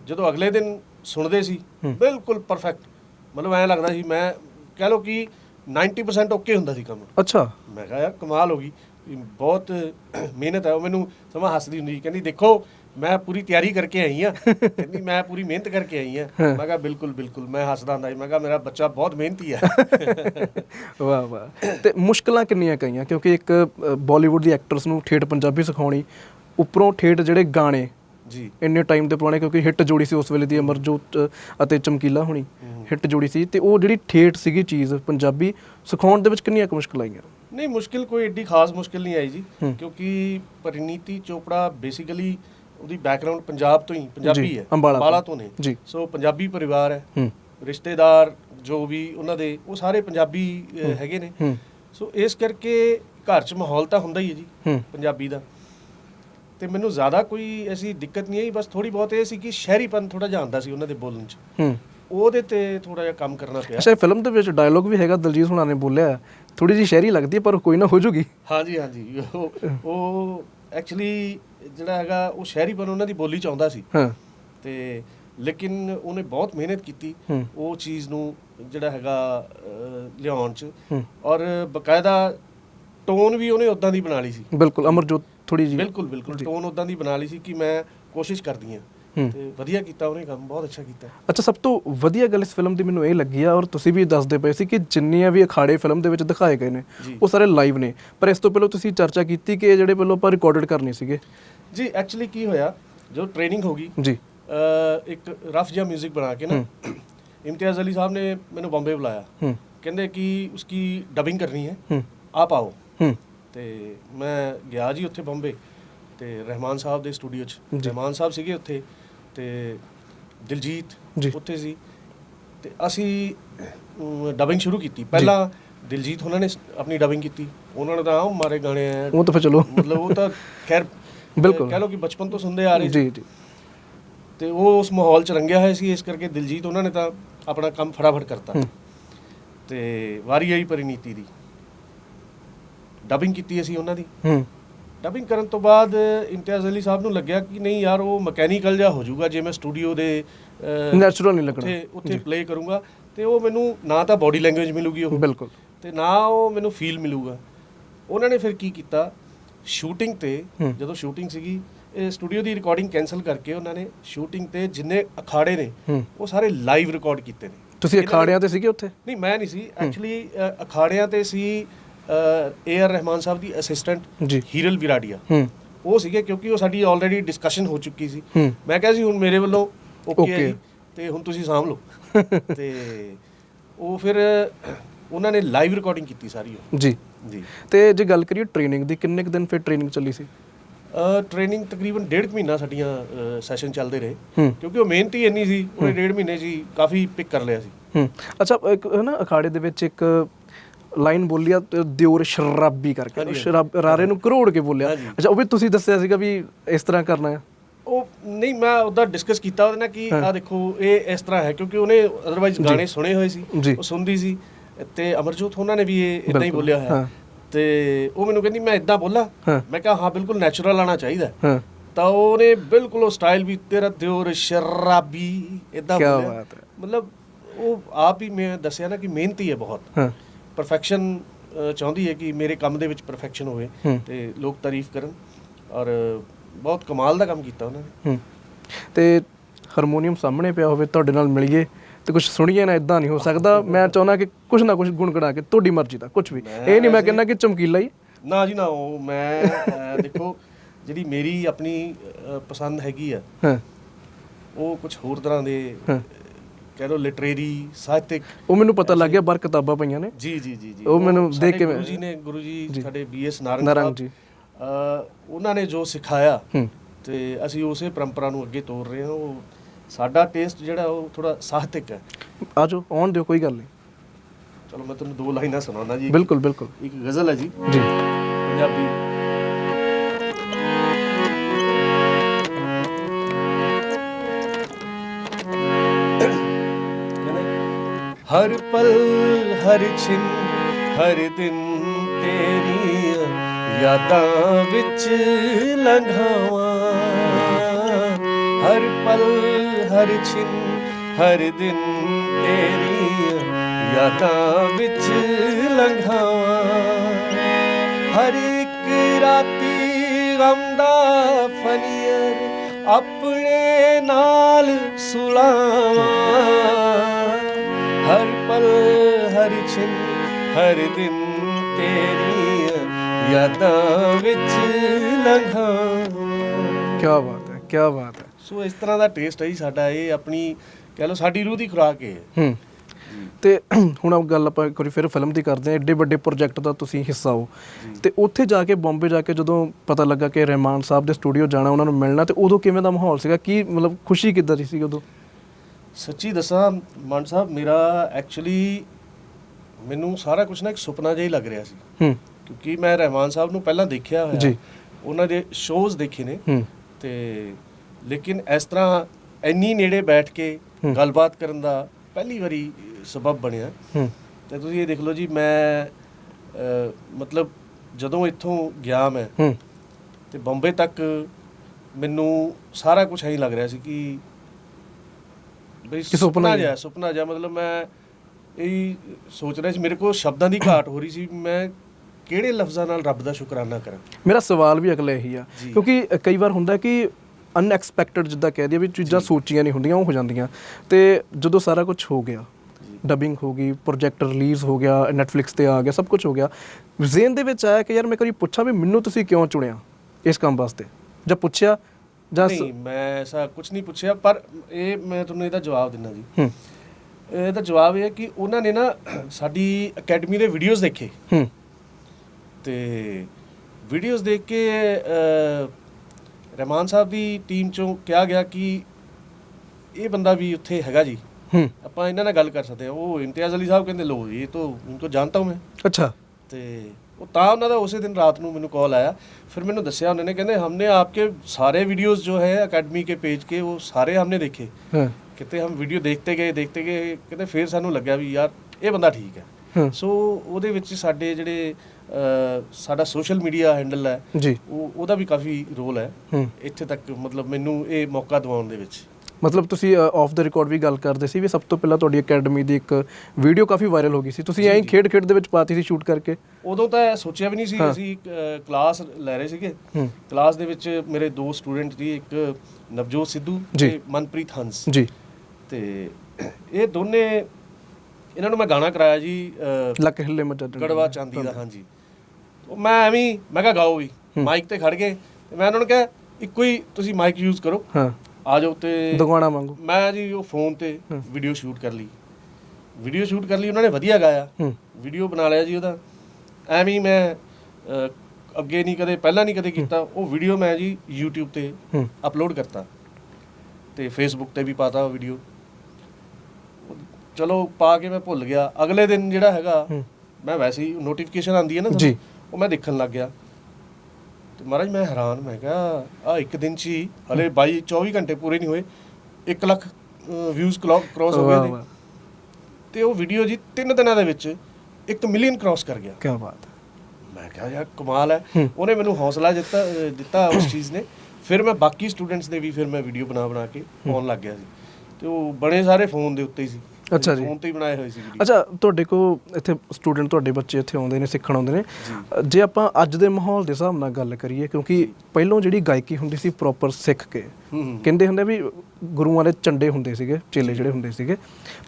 ਜਦੋਂ ਅਗਲੇ ਦਿਨ ਸੁਣਦੇ ਸੀ ਬਿਲਕੁਲ ਪਰਫੈਕਟ ਮਤਲਬ ਐਂ ਲੱਗਦਾ ਸੀ ਮੈਂ ਕਹਿ ਲਓ ਕਿ 90% ਓਕੇ ਹੁੰਦਾ ਸੀ ਕੰਮ। ਅੱਛਾ। ਮੈਂ ਕਿਹਾ ਯਾਰ ਕਮਾਲ ਹੋ ਗਈ। ਵੀ ਬਹੁਤ ਮਿਹਨਤ ਹੈ ਉਹ ਮੈਨੂੰ ਸਮਾਂ ਹੱਸਦੀ ਹੁੰਦੀ ਸੀ। ਕਹਿੰਦੀ ਦੇਖੋ ਮੈਂ ਪੂਰੀ ਤਿਆਰੀ ਕਰਕੇ ਆਈ ਆ। ਕਹਿੰਦੀ ਮੈਂ ਪੂਰੀ ਮਿਹਨਤ ਕਰਕੇ ਆਈ ਆ। ਮੈਂ ਕਿਹਾ ਬਿਲਕੁਲ ਬਿਲਕੁਲ ਮੈਂ ਹੱਸਦਾ ਹੁੰਦਾ ਸੀ। ਮੈਂ ਕਿਹਾ ਮੇਰਾ ਬੱਚਾ ਬਹੁਤ ਮਿਹਨਤੀ ਹੈ ਵਾਹ ਵਾਹ। ਤੇ ਮੁਸ਼ਕਲਾਂ ਕਿੰਨੀਆਂ ਕਈਆਂ? ਕਿਉਂਕਿ ਇੱਕ ਬਾਲੀਵੁੱਡ ਦੀ ਐਕਟਰਸ ਨੂੰ ਠੇਠ ਪੰਜਾਬੀ ਸਿਖਾਉਣੀ ਉੱਪਰੋਂ ਠੇਠ ਜਿਹੜੇ ਗਾਣੇ ਜੀ। ਇੰਨੇ ਟਾਈਮ ਤੇ ਪੁਰਾਣੇ ਕਿਉਂਕਿ ਹਿੱਟ ਜੋੜੀ ਸੀ ਉਸ ਵੇਲੇ ਦੀ ਅਮਰਜੋਤ ਅ, ਅਤੇ ਚਮਕੀਲਾ ਹੋਣੀ। ਹਿੱਟ ਜੋੜੀ ਸੀ ਤੇ ਉਹ ਜਿਹੜੀ ਠੇਠ ਸੀਗੀ ਚੀਜ਼ ਪੰਜਾਬੀ ਸਿਖਾਉਣ ਦੇ ਵਿੱਚ ਕਿੰਨੀਆਂ ਕੁ ਮੁਸ਼ਕਲਾਂ ਆਈਆਂ? ਨਹੀਂ ਮੁਸ਼ਕਿਲ ਕੋਈ ਏਡੀ ਖਾਸ ਮੁਸ਼ਕਿਲ ਨਹੀਂ ਆਈ ਜੀ। ਕਿਉਂਕਿ ਪਰਿਨੀਤੀ ਚੋਪੜਾ ਬੇਸਿਕਲੀ ਉਹਦੀ ਬੈਕਗ੍ਰਾਉਂਡ ਪੰਜਾਬ ਤੋਂ ਹੀ ਪੰਜਾਬੀ ਹੈ ਅੰਬਾਲਾ ਤੋਂ। ਨੇ। ਸੋ ਪੰਜਾਬੀ ਪਰਿਵਾਰ ਹੈ ਰਿਸ਼ਤੇਦਾਰ ਜੋ ਵੀ ਉਹਨਾਂ ਦੇ ਉਹ ਸਾਰੇ ਪੰਜਾਬੀ ਹੈਗੇ ਨੇ। ਸੋ ਇਸ ਕਰਕੇ ਘਰ 'ਚ ਮਾਹੌਲ ਤਾਂ ਹੁੰਦਾ ਹੀ ਹੈ ਜੀ ਪੰਜਾਬੀ ਦਾ। ਤੇ ਮੈਨੂੰ ਜ਼ਿਆਦਾ ਕੋਈ ਐਸੀ ਦਿੱਕਤ ਨਹੀਂ ਆਈ ਬਸ ਥੋੜੀ ਬਹੁਤ ਇਹ ਸੀ ਕਿ ਸ਼ਹਿਰੀਪਨ ਥੋੜਾ ਜਿਹਾ ਸੀ ਉਹਨਾਂ ਦੇ ਬੋਲਣ 'ਚ। ਉਹਦੇ ਤੇ ਥੋੜਾ ਜਿਹਾ ਕੰਮ ਕਰਨਾ ਪਿਆ। ਅੱਛਾ ਫਿਲਮ ਦੇ ਵਿੱਚ ਡਾਇਲੋਗ ਵੀ ਹੈਗਾ ਦਲਜੀਤ ਹੁਣਾਂ ਨੇ ਬੋਲਿਆ। ਥੋੜੀ ਜਿਹੀ ਸ਼ਹਿਰੀ ਲੱਗਦੀ ਹੈ ਪਰ ਕੋਈ ਨਾ ਹੋ ਜੂਗੀ। ਹਾਂਜੀ ਹਾਂਜੀ। ਉਹ ਉਹ ਐਕਚੁਅਲੀ ਜਿਹੜਾ ਹੈਗਾ ਉਹ ਸ਼ਹਿਰੀਪਨ ਉਹਨਾਂ ਦੀ ਬੋਲੀ ਚ ਆਉਂਦਾ ਸੀ। ਹਾਂ। ਤੇ ਲੇਕਿਨ ਉਹਨੇ ਬਹੁਤ ਮਿਹਨਤ ਕੀਤੀ ਉਹ ਚੀਜ਼ ਨੂੰ ਜਿਹੜਾ ਹੈਗਾ ਲਿਆਉਣ ਚ। ਔਰ ਬਕਾਇਦਾ ਟੋਨ ਵੀ ਉਹਨੇ ਉਦਾਂ ਦੀ ਬਣਾ ਲਈ ਸੀ। ਬਿਲਕੁਲ ਅਮਰਜੋਤ ਥੋੜੀ ਜੀ ਬਿਲਕੁਲ ਬਿਲਕੁਲ। ਟੋਨ ਉਦਾਂ ਦੀ ਬਣਾ ਲਈ ਸੀ ਕਿ ਮੈਂ ਕੋਸ਼ਿਸ਼ ਕਰਦੀ ਹੂੰ। ਵਧੀਆ ਕੀਤਾ ਉਹਨੇ ਕੰਮ ਬਹੁਤ ਅੱਛਾ ਕੀਤਾ। ਅੱਛਾ ਸਭ ਤੋਂ ਵਧੀਆ ਗੱਲ ਇਸ ਫਿਲਮ ਦੀ ਮੈਨੂੰ ਇਹ ਲੱਗੀ ਆ ਔਰ ਤੁਸੀਂ ਵੀ ਦੱਸਦੇ ਪਏ ਸੀ ਕਿ ਜਿੰਨੀਆਂ ਵੀ ਅਖਾੜੇ ਫਿਲਮ ਦੇ ਵਿੱਚ ਦਿਖਾਏ ਗਏ ਨੇ ਉਹ ਸਾਰੇ ਲਾਈਵ ਨੇ। ਪਰ ਇਸ ਤੋਂ ਪਹਿਲਾਂ ਤੁਸੀਂ ਚਰਚਾ ਕੀਤੀ ਕਿ ਜਿਹੜੇ ਪਹਿਲਾਂ ਆਪਾਂ ਰਿਕਾਰਡਡ ਕਰਨੇ ਸੀਗੇ। ਜੀ ਐਕਚੁਅਲੀ ਕੀ ਹੋਇਆ ਜੋ ਟ੍ਰੇਨਿੰਗ ਗਈ ਜੀ। ਇੱਕ ਰਫ ਜਿਹਾ 뮤직 ਬਣਾ ਕੇ ਨਾ ਇਮਤਿਆਜ਼ ਅਲੀ ਸਾਹਿਬ ਨੇ ਮੈਨੂੰ ਬੰਬੇ ਬੁਲਾਇਆ। ਕਹਿੰਦੇ ਕਿ ਉਸकी ਡਬਿੰਗ ਕਰਨੀ ਹੈ ਆਪ ਆਓ। ਤੇ ਮੈਂ ਗਿਆ ਜੀ ਉੱਥੇ ਬੰਬੇ ਤੇ ਰਹਿਮਾਨ ਸਾਹਿਬ ਦੇ ਸਟੂਡੀਓ 'ਚ। ਰਹਿਮਾਨ ਸਾਹਿਬ ਸੀਗੇ ਉੱਥੇ। ਤੇ ਦਿਲਜੀਤ। ਉੱਥੇ ਸੀ। ਤੇ ਅਸੀਂ ਡਬਿੰਗ ਸ਼ੁਰੂ ਕੀਤੀ। ਪਹਿਲਾਂ ਦਿਲਜੀਤ ਉਹਨਾਂ ਨੇ ਆਪਣੀ ਡਬਿੰਗ ਕੀਤੀ। ਉਹਨਾਂ ਤਾਂ ਆਹ ਮਾਰੇ ਗਾਣੇ ਆ ਉਹ ਤਾਂ ਫਿਰ ਚਲੋ। ਮਤਲਬ ਉਹ ਤਾਂ ਖੈਰ ਬਿਲਕੁਲ। ਕਹਿ ਲਓ ਕਿ ਬਚਪਨ ਤੋਂ ਸੁਣਦੇ ਆ ਰਹੇ ਜੀ ਜੀ। ਤੇ ਉਹ ਉਸ ਮਾਹੌਲ 'ਚ ਰੰਗਿਆ ਹੋਇਆ ਸੀ। ਇਸ ਕਰਕੇ ਦਿਲਜੀਤ ਉਹਨਾਂ ਨੇ ਤਾਂ ਆਪਣਾ ਕੰਮ ਫਟਾਫਟ ਕਰਤਾ। ਤੇ ਵਾਰੀ ਆਈ ਪਰਿਨੀਤੀ ਦੀ। ਡਬਿੰਗ ਕੀਤੀ ਅਸੀਂ ਉਹਨਾਂ ਦੀ। ਹੂੰ। ਡਬਿੰਗ ਕਰਨ ਤੋਂ ਬਾਅਦ ਇਮਤਿਆਜ਼ ਅਲੀ ਸਾਹਿਬ ਨੂੰ ਲੱਗਿਆ ਕਿ ਨਹੀਂ ਯਾਰ ਉਹ ਮਕੈਨੀਕਲ ਜਿਹਾ ਹੋ ਜਾਊਗਾ ਜੇ ਮੈਂ ਸਟੂਡੀਓ ਦੇ ਨੈਚੁਰਲ ਨਹੀਂ ਲੱਗਣਾ। ਉੱਥੇ ਉੱਥੇ ਪਲੇ ਕਰੂੰਗਾ। ਤੇ ਉਹ ਮੈਨੂੰ ਨਾ ਤਾਂ ਬਾਡੀ ਲੈਂਗੁਏਜ ਮਿਲੂਗੀ ਉਹ। ਬਿਲਕੁਲ। ਤੇ ਨਾ ਉਹ ਮੈਨੂੰ ਫੀਲ ਮਿਲੂਗਾ। ਉਹਨਾਂ ਨੇ ਫਿਰ ਕੀ ਕੀਤਾ? ਸ਼ੂਟਿੰਗ ਤੇ। ਜਦੋਂ ਸ਼ੂਟਿੰਗ ਸੀਗੀ ਇਹ ਸਟੂਡੀਓ ਦੀ ਰਿਕਾਰਡਿੰਗ ਕੈਨਸਲ ਕਰਕੇ ਉਹਨਾਂ ਨੇ ਸ਼ੂਟਿੰਗ ਤੇ ਜਿੰਨੇ ਅਖਾੜੇ ਨੇ ਉਹ ਸਾਰੇ ਲਾਈਵ ਰਿਕਾਰਡ ਕੀਤੇ ਨੇ। ਤੁਸੀਂ ਅਖਾੜਿਆਂ ਤੇ ਸੀਗੇ ਉੱਥੇ? ਨਹੀਂ ਮੈਂ ਨਹੀਂ ਸੀ। ਐਕਚੁਅਲੀ ਅਖਾੜਿਆਂ ਤੇ ਸੀ ਏ ਆਰ ਰਹਿਮਾਨ ਸਾਹਿਬ ਦੀ ਅਸਿਸਟੈਂਟ ਜੀ। ਹੀਰਲ ਵਿਰਾੜੀਆ ਉਹ ਸੀਗੇ ਕਿਉਂਕਿ ਉਹ ਸਾਡੀ ਆਲਰੇਡੀ ਡਿਸਕਸ਼ਨ ਹੋ ਚੁੱਕੀ ਸੀ। ਮੈਂ ਕਿਹਾ ਸੀ ਹੁਣ ਮੇਰੇ ਵੱਲੋਂ ਓਕੇ ਹੈ. ਜੀ, ਤੇ ਹੁਣ ਤੁਸੀਂ ਸਾਂਭ ਲਓ। *laughs* ਤੇ ਉਹ ਫਿਰ ਉਹਨਾਂ ਨੇ ਲਾਈਵ ਰਿਕਾਰਡਿੰਗ ਕੀਤੀ ਸਾਰੀ ਉਹ। ਜੀ। ਜੀ। ਤੇ ਜੇ ਗੱਲ ਕਰੀਏ ਟ੍ਰੇਨਿੰਗ ਦੀ ਕਿੰਨੇ ਕੁ ਦਿਨ ਫਿਰ ਟ੍ਰੇਨਿੰਗ ਚੱਲੀ ਸੀ? ਟ੍ਰੇਨਿੰਗ ਤਕਰੀਬਨ ਡੇਢ ਮਹੀਨਾ ਸਾਡੀਆਂ ਸੈਸ਼ਨ ਚੱਲਦੇ ਰਹੇ। ਕਿਉਂਕਿ ਉਹ ਮਿਹਨਤ ਇੰਨੀ ਸੀ ਉਹਨੇ ਡੇਢ ਮਹੀਨੇ 'ਚ ਹੀ ਕਾਫੀ ਪਿਕ ਕਰ ਲਿਆ ਸੀ। ਅੱਛਾ ਇੱਕ ਹੈ ਨਾ ਅਖਾੜੇ ਦੇ ਵਿੱਚ ਇੱਕ ਲਾਈਨ ਬੋਲੀ ਆ ਤੇ ਦਿਓਰ ਸ਼ਰਾਬੀ ਕਰਕੇ। ਸ਼ਰਾਬ ਰਾਰੇ ਨੂੰ ਕਰੋੜ ਕੇ ਬੋਲਿਆ। ਅੱਛਾ ਉਹ ਵੀ ਤੁਸੀਂ ਦੱਸਿਆ ਸੀਗਾ ਵੀ ਇਸ ਤਰ੍ਹਾਂ ਕਰਨਾ ਹੈ? ਉਹ ਨਹੀਂ ਮੈਂ ਉਹਦਾ ਡਿਸਕਸ ਕੀਤਾ ਉਹਦੇ ਨਾਲ ਕਿ ਆ ਦੇਖੋ ਇਹ ਇਸ ਤਰ੍ਹਾਂ ਹੈ ਕਿਉਂਕਿ ਉਹਨੇ ਅਦਰਵਾਈਜ਼ ਗਾਣੇ ਸੁਣੇ ਹੋਏ ਸੀ। ਉਹ ਸੁਣਦੀ ਸੀ। ਤੇ ਅਮਰਜੋਤ ਉਹਨਾਂ ਨੇ ਵੀ ਇਹ ਇਦਾਂ ਹੀ ਬੋਲਿਆ ਹਾਂ। ਤੇ ਉਹ ਮੈਨੂੰ ਕਹਿੰਦੀ ਮੈਂ ਇਦਾਂ ਬੋਲਾਂ। ਮੈਂ ਕਿਹਾ ਹਾਂ ਬਿਲਕੁਲ ਨੈਚੁਰਲ ਆਣਾ ਚਾਹੀਦਾ ਤਾਂ ਉਹਨੇ ਬਿਲਕੁਲ ਉਹ ਸਟਾਈਲ ਵੀ ਤੇਰਾ ਦਿਓਰ ਸ਼ਰਾਬੀ ਇਦਾਂ ਬੋਲਿਆ। ਬਾਤ ਹੈ। ਮਤਲਬ ਉਹ ਆਪ ਹੀ ਮੈਂ ਦੱਸਿਆ ਨਾ ਕਿ ਮਿਹਨਤੀ ਹੈ ਬਹੁਤ। ਹਾਂ। ਪਰਫੈਕਸ਼ਨ ਚਾਹੁੰਦੀ ਹੈ ਕਿ ਮੇਰੇ ਕੰਮ ਦੇ ਵਿੱਚ ਪਰਫੈਕਸ਼ਨ ਹੋਵੇ। ਤੇ ਲੋਕ ਤਾਰੀਫ ਕਰਨ ਔਰ ਬਹੁਤ ਕਮਾਲ ਦਾ ਕੰਮ ਕੀਤਾ ਉਹਨਾਂ ਨੇ। ਤੇ ਹਾਰਮੋਨੀਅਮ ਸਾਹਮਣੇ ਪਿਆ ਹੋਵੇ ਤੁਹਾਡੇ ਨਾਲ ਮਿਲੀਏ ਤੇ ਕੁਝ ਸੁਣੀਏ ਨਾ ਇਦਾਂ ਨਹੀਂ ਹੋ ਸਕਦਾ। ਮੈਂ ਚਾਹੁੰਦਾ ਕਿ ਕੁਝ ਨਾ ਕੁਝ ਗੁਣਗੁਣਾ ਕੇ ਤੁਹਾਡੀ ਮਰਜ਼ੀ ਦਾ ਕੁਝ ਵੀ। ਇਹ ਨਹੀਂ ਮੈਂ ਕਹਿੰਦਾ ਕਿ ਚਮਕੀਲਾ ਹੀ। ਨਾ ਜੀ ਨਾ ਉਹ ਮੈਂ ਦੇਖੋ ਜਿਹੜੀ ਮੇਰੀ ਆਪਣੀ ਪਸੰਦ ਹੈਗੀ ਆ ਹਾਂ। ਉਹ ਕੁਝ ਹੋਰ ਤਰ੍ਹਾਂ ਦੇ। ਕਹਿ ਲਓ ਲਿਟਰੇਰੀ ਸਾਹਿਤਿਕ। ਉਹ ਮੈਨੂੰ ਪਤਾ ਲੱਗ ਗਿਆ ਬਾਹਰ ਕਿਤਾਬਾਂ ਪਈਆਂ ਨੇ। ਜੀ ਜੀ ਜੀ ਜੀ। ਉਹ ਮੈਨੂੰ ਦੇਖ ਕੇ ਗੁਰੂ ਜੀ ਨੇ ਗੁਰੂ ਜੀ। ਸਾਡੇ ਬੀਐਸ ਨਾਰੰਗ ਜੀ। ਉਹਨਾਂ ਨੇ ਜੋ ਸਿਖਾਇਆ ਤੇ ਅਸੀਂ ਉਸੇ ਪਰੰਪਰਾ ਨੂੰ ਅੱਗੇ ਤੋਰ ਰਹੇ ਹਾਂ। ਉਹ ਸਾਡਾ ਟੇਸਟ ਜਿਹੜਾ ਉਹ ਥੋੜਾ ਸਾਹਿਤਿਕ ਹੈ। ਆਜੋ ਆਉਣ ਦਿਓ ਕੋਈ ਗੱਲ ਨਹੀਂ। ਚਲੋ ਮੈਂ ਤੁਹਾਨੂੰ ਦੋ ਲਾਈਨਾਂ ਸੁਣਾਉਣਾ ਜੀ। ਬਿਲਕੁਲ ਬਿਲਕੁਲ। ਇੱਕ ਗਜ਼ਲ ਹੈ ਜੀ। ਜੀ। ਪੰਜਾਬੀ ਹਰ ਪਲ, ਹਰ ਛਿਨ, ਹਰ ਦਿਨ ਤੇਰੀਆਂ ਯਾਦਾਂ ਵਿੱਚ ਲੰਘਾਵਾਂ। ਹਰ ਪਲ, ਹਰ ਛਿਨ, ਹਰ ਦਿਨ ਤੇਰੀਆਂ ਯਾਦਾਂ ਵਿੱਚ ਲੰਘਾਵਾਂ। ਹਰ ਇੱਕ ਰਾਤੀ ਗਮ ਦਾ ਫਨੀਅਰ ਆਪਣੇ ਨਾਲ ਸੁਲਾਵਾਂ। ਹਰ ਪਲ ਹਰ ਛਿਨ ਹਰ ਦਿਨ ਤੇਰੀਆਂ ਯਾਦਾਂ ਵਿੱਚ ਲੰਘਾਵਾਂ ਕੀ ਬਾਤ ਹੈ ਕੀ ਬਾਤ ਹੈ। ਸੋ ਇਸ ਤਰ੍ਹਾਂ ਦਾ ਟੇਸਟ ਹੈ ਜੀ ਸਾਡਾ ਇਹ ਆਪਣੀ ਕਹਿ ਲਓ ਸਾਡੀ ਰੂਹ ਦੀ ਖੁਰਾਕ ਹੈ। ਹੂੰ। ਤੇ ਹੁਣ ਆ ਗੱਲ ਆਪਾਂ ਇੱਕ ਵਾਰੀ ਫਿਰ ਫਿਲਮ ਦੀ ਕਰਦੇ ਹਾਂ ਐਡੇ ਵੱਡੇ ਪ੍ਰੋਜੈਕਟ ਦਾ ਤੁਸੀਂ ਹਿੱਸਾ ਹੋ। ਤੇ ਉੱਥੇ ਜਾ ਕੇ ਬੰਬੇ ਜਾ ਕੇ ਜਦੋਂ ਪਤਾ ਲੱਗਾ ਕਿ ਰਹਿਮਾਨ ਸਾਹਿਬ ਦੇ ਸਟੂਡੀਓ ਜਾਣਾ ਉਹਨਾਂ ਨੂੰ ਮਿਲਣਾ ਤੇ ਉਦੋਂ ਕਿਵੇਂ ਦਾ ਮਾਹੌਲ ਸੀਗਾ? ਕੀ ਮਤਲਬ ਖੁਸ਼ੀ ਕਿੱਦਾਂ ਦੀ ਸੀ ਉਦੋਂ? ਸੱਚੀ ਦੱਸਾਂ ਮਾਨ ਸਾਹਿਬ ਮੇਰਾ ਐਕਚੁਅਲੀ ਮੈਨੂੰ ਸਾਰਾ ਕੁਝ ਨਾ ਇੱਕ ਸੁਪਨਾ ਜਿਹਾ ਹੀ ਲੱਗ ਰਿਹਾ ਸੀ। ਹੂੰ। ਕਿਉਂਕਿ ਮੈਂ ਰਹਿਮਾਨ ਸਾਹਿਬ ਨੂੰ ਪਹਿਲਾਂ ਦੇਖਿਆ ਹੋਇਆ। ਜੀ। ਉਹਨਾਂ ਦੇ ਸ਼ੋਜ਼ ਦੇਖੇ ਨੇ। ਹੂੰ। ਤੇ ਲੇਕਿਨ ਇਸ ਤਰ੍ਹਾਂ ਇੰਨੀ ਨੇੜੇ ਬੈਠ ਕੇ। ਗੱਲਬਾਤ ਕਰਨ ਦਾ ਪਹਿਲੀ ਵਾਰੀ ਸਬਬ ਬਣਿਆ। ਹੂੰ। ਤੇ ਤੁਸੀਂ ਇਹ ਦੇਖ ਲਓ ਜੀ ਮੈਂ ਮਤਲਬ ਜਦੋਂ ਇੱਥੋਂ ਗਿਆ ਮੈਂ ਹੂੰ। ਤੇ ਬੰਬੇ ਤੱਕ ਮੈਨੂੰ ਸਾਰਾ ਕੁਝ ਐਂ ਲੱਗ ਰਿਹਾ ਸੀ ਕਿ ਬਈ ਸੁਪਨਾ ਜਿਹਾ। ਸੁਪਨਾ ਜਿਹਾ ਮਤਲਬ ਮੈਂ ਇਹ ਸੋਚ ਰਿਹਾ ਸੀ ਮੇਰੇ ਕੋਲ ਸ਼ਬਦਾਂ ਦੀ ਘਾਟ ਹੋ ਰਹੀ ਸੀ ਮੈਂ ਕਿਹੜੇ ਲਫ਼ਜ਼ਾਂ ਨਾਲ ਰੱਬ ਦਾ ਸ਼ੁਕਰਾਨਾ ਕਰਾਂ ਮੇਰਾ ਸਵਾਲ ਵੀ ਅਗਲਾ ਇਹੀ ਆ। ਕਿਉਂਕਿ ਕਈ ਵਾਰ ਹੁੰਦਾ ਕਿ ਅਨਐਕਸਪੈਕਟਡ ਜਿੱਦਾਂ ਕਹਿ ਦਈਏ ਵੀ ਚੀਜ਼ਾਂ ਸੋਚੀਆਂ ਨਹੀਂ ਹੁੰਦੀਆਂ ਉਹ ਹੋ ਜਾਂਦੀਆਂ ਤੇ ਜਦੋਂ ਸਾਰਾ ਕੁਝ ਹੋ ਗਿਆ। ਡਬਿੰਗ ਹੋ ਗਈ ਪ੍ਰੋਜੈਕਟ ਰਿਲੀਜ਼ ਹੋ ਗਿਆ ਨੈਟਫਲਿਕਸ ਤੇ ਆ ਗਿਆ ਸਭ ਕੁਝ ਹੋ ਗਿਆ ਜ਼ੇਨ ਦੇ ਵਿੱਚ ਆਇਆ ਕਿ ਯਾਰ ਮੈਂ ਕਦੀ ਪੁੱਛਾਂ ਵੀ ਮੈਨੂੰ ਤੁਸੀਂ ਕਿਉਂ ਚੁਣਿਆ ਇਸ ਕੰਮ ਵਾਸਤੇ ਜਾਂ ਪੁੱਛਿਆ ਜਸ ਨਹੀਂ ਮੈਂ ਐਸਾ ਕੁਝ ਨਹੀਂ ਪੁੱਛਿਆ ਪਰ ਇਹ ਮੈਂ ਤੁਹਾਨੂੰ ਇਹਦਾ ਜਵਾਬ ਦਿੰਦਾ ਜੀ। ਹੂੰ। ਇਹਦਾ ਜਵਾਬ ਇਹ ਹੈ ਕਿ ਉਹਨਾਂ ਨੇ ਨਾ ਸਾਡੀ ਅਕੈਡਮੀ ਦੇ ਵੀਡੀਓਜ਼ ਦੇਖੇ। ਹੂੰ। ਤੇ ਵੀਡੀਓਜ਼ ਦੇਖ ਕੇ ਰਹਿਮਾਨ ਸਾਹਿਬ ਦੀ ਟੀਮ ਚੋਂ ਕਿਹਾ ਗਿਆ ਕਿ ਇਹ ਬੰਦਾ ਵੀ ਉੱਥੇ ਹੈਗਾ ਜੀ। ਹੂੰ। ਆਪਾਂ ਇਹਨਾਂ ਨਾਲ ਗੱਲ ਕਰ ਸਕਦੇ ਹਾਂ। ਉਹ ਇਮਤਿਆਜ਼ ਅਲੀ ਸਾਹਿਬ ਕਹਿੰਦੇ ਲੋ ਜੀ ਇਹ ਤਾਂ ਉਨ੍ਹਾਂ ਨੂੰ ਜਾਣਤਾ ਹੂੰ ਮੈਂ। ਅੱਛਾ। ਤੇ ਉਹ ਤਾਂ ਉਹਨਾਂ ਦਾ ਉਸੇ ਦਿਨ ਰਾਤ ਨੂੰ ਮੈਨੂੰ ਕਾਲ ਆਇਆ। ਫਿਰ ਮੈਨੂੰ ਦੱਸਿਆ ਉਹਨਾਂ ਨੇ ਕਹਿੰਦੇ ਹਮਨੇ ਆਪਕੇ ਸਾਰੇ ਵੀਡੀਓਜ਼ ਜੋ ਹੈ ਅਕੈਡਮੀ ਕੇ ਪੇਜ ਕੇ ਉਹ ਸਾਰੇ ਹਮਨੇ ਦੇਖੇ। ਹਾਂ। ਕਿਤੇ ਹਮ ਵੀਡੀਓ ਦੇਖਤੇ ਗਏ ਦੇਖਤੇ ਗਏ ਕਹਿੰਦੇ ਫਿਰ ਸਾਨੂੰ ਲੱਗਿਆ ਵੀ ਯਾਰ ਇਹ ਬੰਦਾ ਠੀਕ ਹੈ। ਸੋ ਉਹਦੇ ਵਿੱਚ ਸਾਡੇ ਜਿਹੜੇ ਸਾਡਾ ਸੋਸ਼ਲ ਮੀਡੀਆ ਹੈਂਡਲ ਹੈ ਉਹ ਉਹਦਾ ਵੀ ਕਾਫੀ ਰੋਲ ਹੈ। ਇੱਥੇ ਤੱਕ ਮਤਲਬ ਮੈਨੂੰ ਇਹ ਮੌਕਾ ਦਿਵਾਉਣ ਦੇ ਵਿੱਚ। ਮਤਲਬ ਤੁਸੀਂ ਆਫ ਦਾ ਰਿਕਾਰਡ ਵੀ ਗੱਲ ਕਰਦੇ ਸੀ ਵੀ ਸਭ ਤੋਂ ਪਹਿਲਾਂ ਤੁਹਾਡੀ ਅਕੈਡਮੀ ਦੀ ਇੱਕ ਵੀਡੀਓ ਕਾਫੀ ਵਾਇਰਲ ਹੋ ਗਈ ਸੀ। ਤੁਸੀਂ ਐਂ ਖੇਡ ਖੇਡ ਦੇ ਵਿੱਚ ਪਾਤੀ ਸੀ ਸ਼ੂਟ ਕਰਕੇ? ਉਦੋਂ ਤਾਂ ਸੋਚਿਆ ਵੀ ਨਹੀਂ ਸੀ। ਅਸੀਂ ਕਲਾਸ ਲੈ ਰਹੇ ਸੀਗੇ। ਕਲਾਸ ਦੇ ਵਿੱਚ ਮੇਰੇ ਦੋ ਸਟੂਡੈਂਟ ਸੀ ਇੱਕ ਨਵਜੋਤ ਸਿੱਧੂ ਜੀ। ਤੇ ਮਨਪ੍ਰੀਤ ਹੰਸ। ਜੀ। ਤੇ ਇਹ ਦੋਨੇ ਇਹਨਾਂ ਨੂੰ ਮੈਂ ਗਾਣਾ ਕਰਾਇਆ ਜੀ ਲੱਕ ਹਿੱਲੇ ਮੱਜਾ ਗੜਵਾ ਚਾਂਦੀ ਦਾ ਹਾਂਜੀ। ਮੈਂ ਐਵੇਂ ਮੈਂ ਕਿਹਾ ਗਾਓ ਵੀ। ਮਾਈਕ ਤੇ ਖੜ ਗਏ। ਤੇ ਮੈਂ ਉਹਨਾਂ ਨੂੰ ਕਿਹਾ ਇੱਕੋ ਹੀ ਤੁਸੀਂ ਮਾਈਕ ਯੂਜ਼ ਕਰੋ। ਹਾਂ। ਆ ਜਾਓ ਤੇ ਦੁਗਾਣਾ ਵਾਂਗੂ। ਮੈਂ ਜੀ ਉਹ ਫੋਨ ਤੇ। ਵੀਡੀਓ ਸ਼ੂਟ ਕਰ ਲਈ। ਵੀਡੀਓ ਸ਼ੂਟ ਕਰ ਲਈ ਉਹਨਾਂ ਨੇ ਵਧੀਆ ਗਾਇਆ। ਵੀਡੀਓ ਬਣਾ ਲਿਆ ਜੀ ਉਹਦਾ। ਐਵੇਂ ਹੀ ਮੈਂ ਅਹ, ਅੱਗੇ ਨਹੀਂ ਕਦੇ ਪਹਿਲਾਂ ਨਹੀਂ ਕਦੇ ਕੀਤਾ। ਉਹ ਵੀਡੀਓ ਮੈਂ ਜੀ YouTube ਤੇ ਅਪਲੋਡ ਕਰਤਾ। ਤੇ Facebook ਤੇ ਵੀ ਪਾਤਾ ਉਹ ਵੀਡੀਓ ਚਲੋ ਪਾ ਕੇ ਮੈਂ ਭੁੱਲ ਗਿਆ। ਅਗਲੇ ਦਿਨ ਜਿਹੜਾ ਹੈਗਾ ਮੈਂ ਵੈਸੇ ਹੀ ਨੋਟੀਫਿਕੇਸ਼ਨ ਆਉਂਦੀ ਹੈ ਨਾ ਜੀ। ਉਹ ਮੈਂ ਦੇਖਣ ਲੱਗ ਗਿਆ। ਤੇ ਮਹਾਰਾਜ ਮੈਂ ਹੈਰਾਨ ਮੈਂ ਕਿਹਾ ਆ ਇੱਕ ਦਿਨ ਚ ਹੀ ਹਲੇ 22 24 ਘੰਟੇ ਪੂਰੇ ਨਹੀਂ ਹੋਏ 1 ਲੱਖ ਵਿਊਜ਼ ਕ੍ਰਾਸ ਹੋ ਗਏ ਨੇ। ਤੇ ਉਹ ਵੀਡੀਓ ਜੀ 3 ਦਿਨਾਂ ਦੇ ਵਿੱਚ 1 ਮਿਲੀਅਨ ਕ੍ਰਾਸ ਕਰ ਗਿਆ। ਕੀ ਬਾਤ। ਹੈ ਮੈਂ ਕਿਹਾ ਯਾਰ ਕਮਾਲ ਹੈ। ਉਹਨੇ ਮੈਨੂੰ ਹੌਸਲਾ ਦਿੱਤਾ ਦਿੱਤਾ ਉਸ ਚੀਜ਼ ਨੇ। ਫਿਰ ਮੈਂ ਬਾਕੀ ਸਟੂਡੈਂਟਸ ਦੇ ਵੀ ਫਿਰ ਮੈਂ ਵੀਡੀਓ ਬਣਾ ਬਣਾ ਕੇ ਪਾਉਣ ਲੱਗ ਗਿਆ ਸੀ। ਤੇ ਉਹ ਬੜੇ ਸਾਰੇ ਫੋਨ ਦੇ ਉੱਤੇ ਹੀ ਸੀ। ਅੱਛਾ ਜੀ। ਫੋਨ ਤੇ ਹੀ ਬਣਾਏ ਹੋਏ ਸੀ ਵੀਡੀਓ ਅੱਛਾ ਤੁਹਾਡੇ ਕੋ ਇੱਥੇ ਸਟੂਡੈਂਟ ਤੁਹਾਡੇ ਬੱਚੇ ਇੱਥੇ ਆਉਂਦੇ ਨੇ ਸਿੱਖਣ ਆਉਂਦੇ ਨੇ। ਅ, ਜੇ ਆਪਾਂ ਅੱਜ ਦੇ ਮਾਹੌਲ ਦੇ ਹਿਸਾਬ ਨਾਲ ਗੱਲ ਕਰੀਏ ਕਿਉਂਕਿ ਪਹਿਲੋਂ ਜਿਹੜੀ ਗਾਇਕੀ ਹੁੰਦੀ ਸੀ ਪ੍ਰੋਪਰ ਸਿੱਖ ਕੇ ਹੂੰ ਹੂੰ। ਕਹਿੰਦੇ ਹੁੰਦੇ ਵੀ ਗੁਰੂਆਂ ਦੇ ਚੰਡੇ ਹੁੰਦੇ ਸੀਗੇ ਚੇਲੇ ਜਿਹੜੇ ਹੁੰਦੇ ਸੀਗੇ।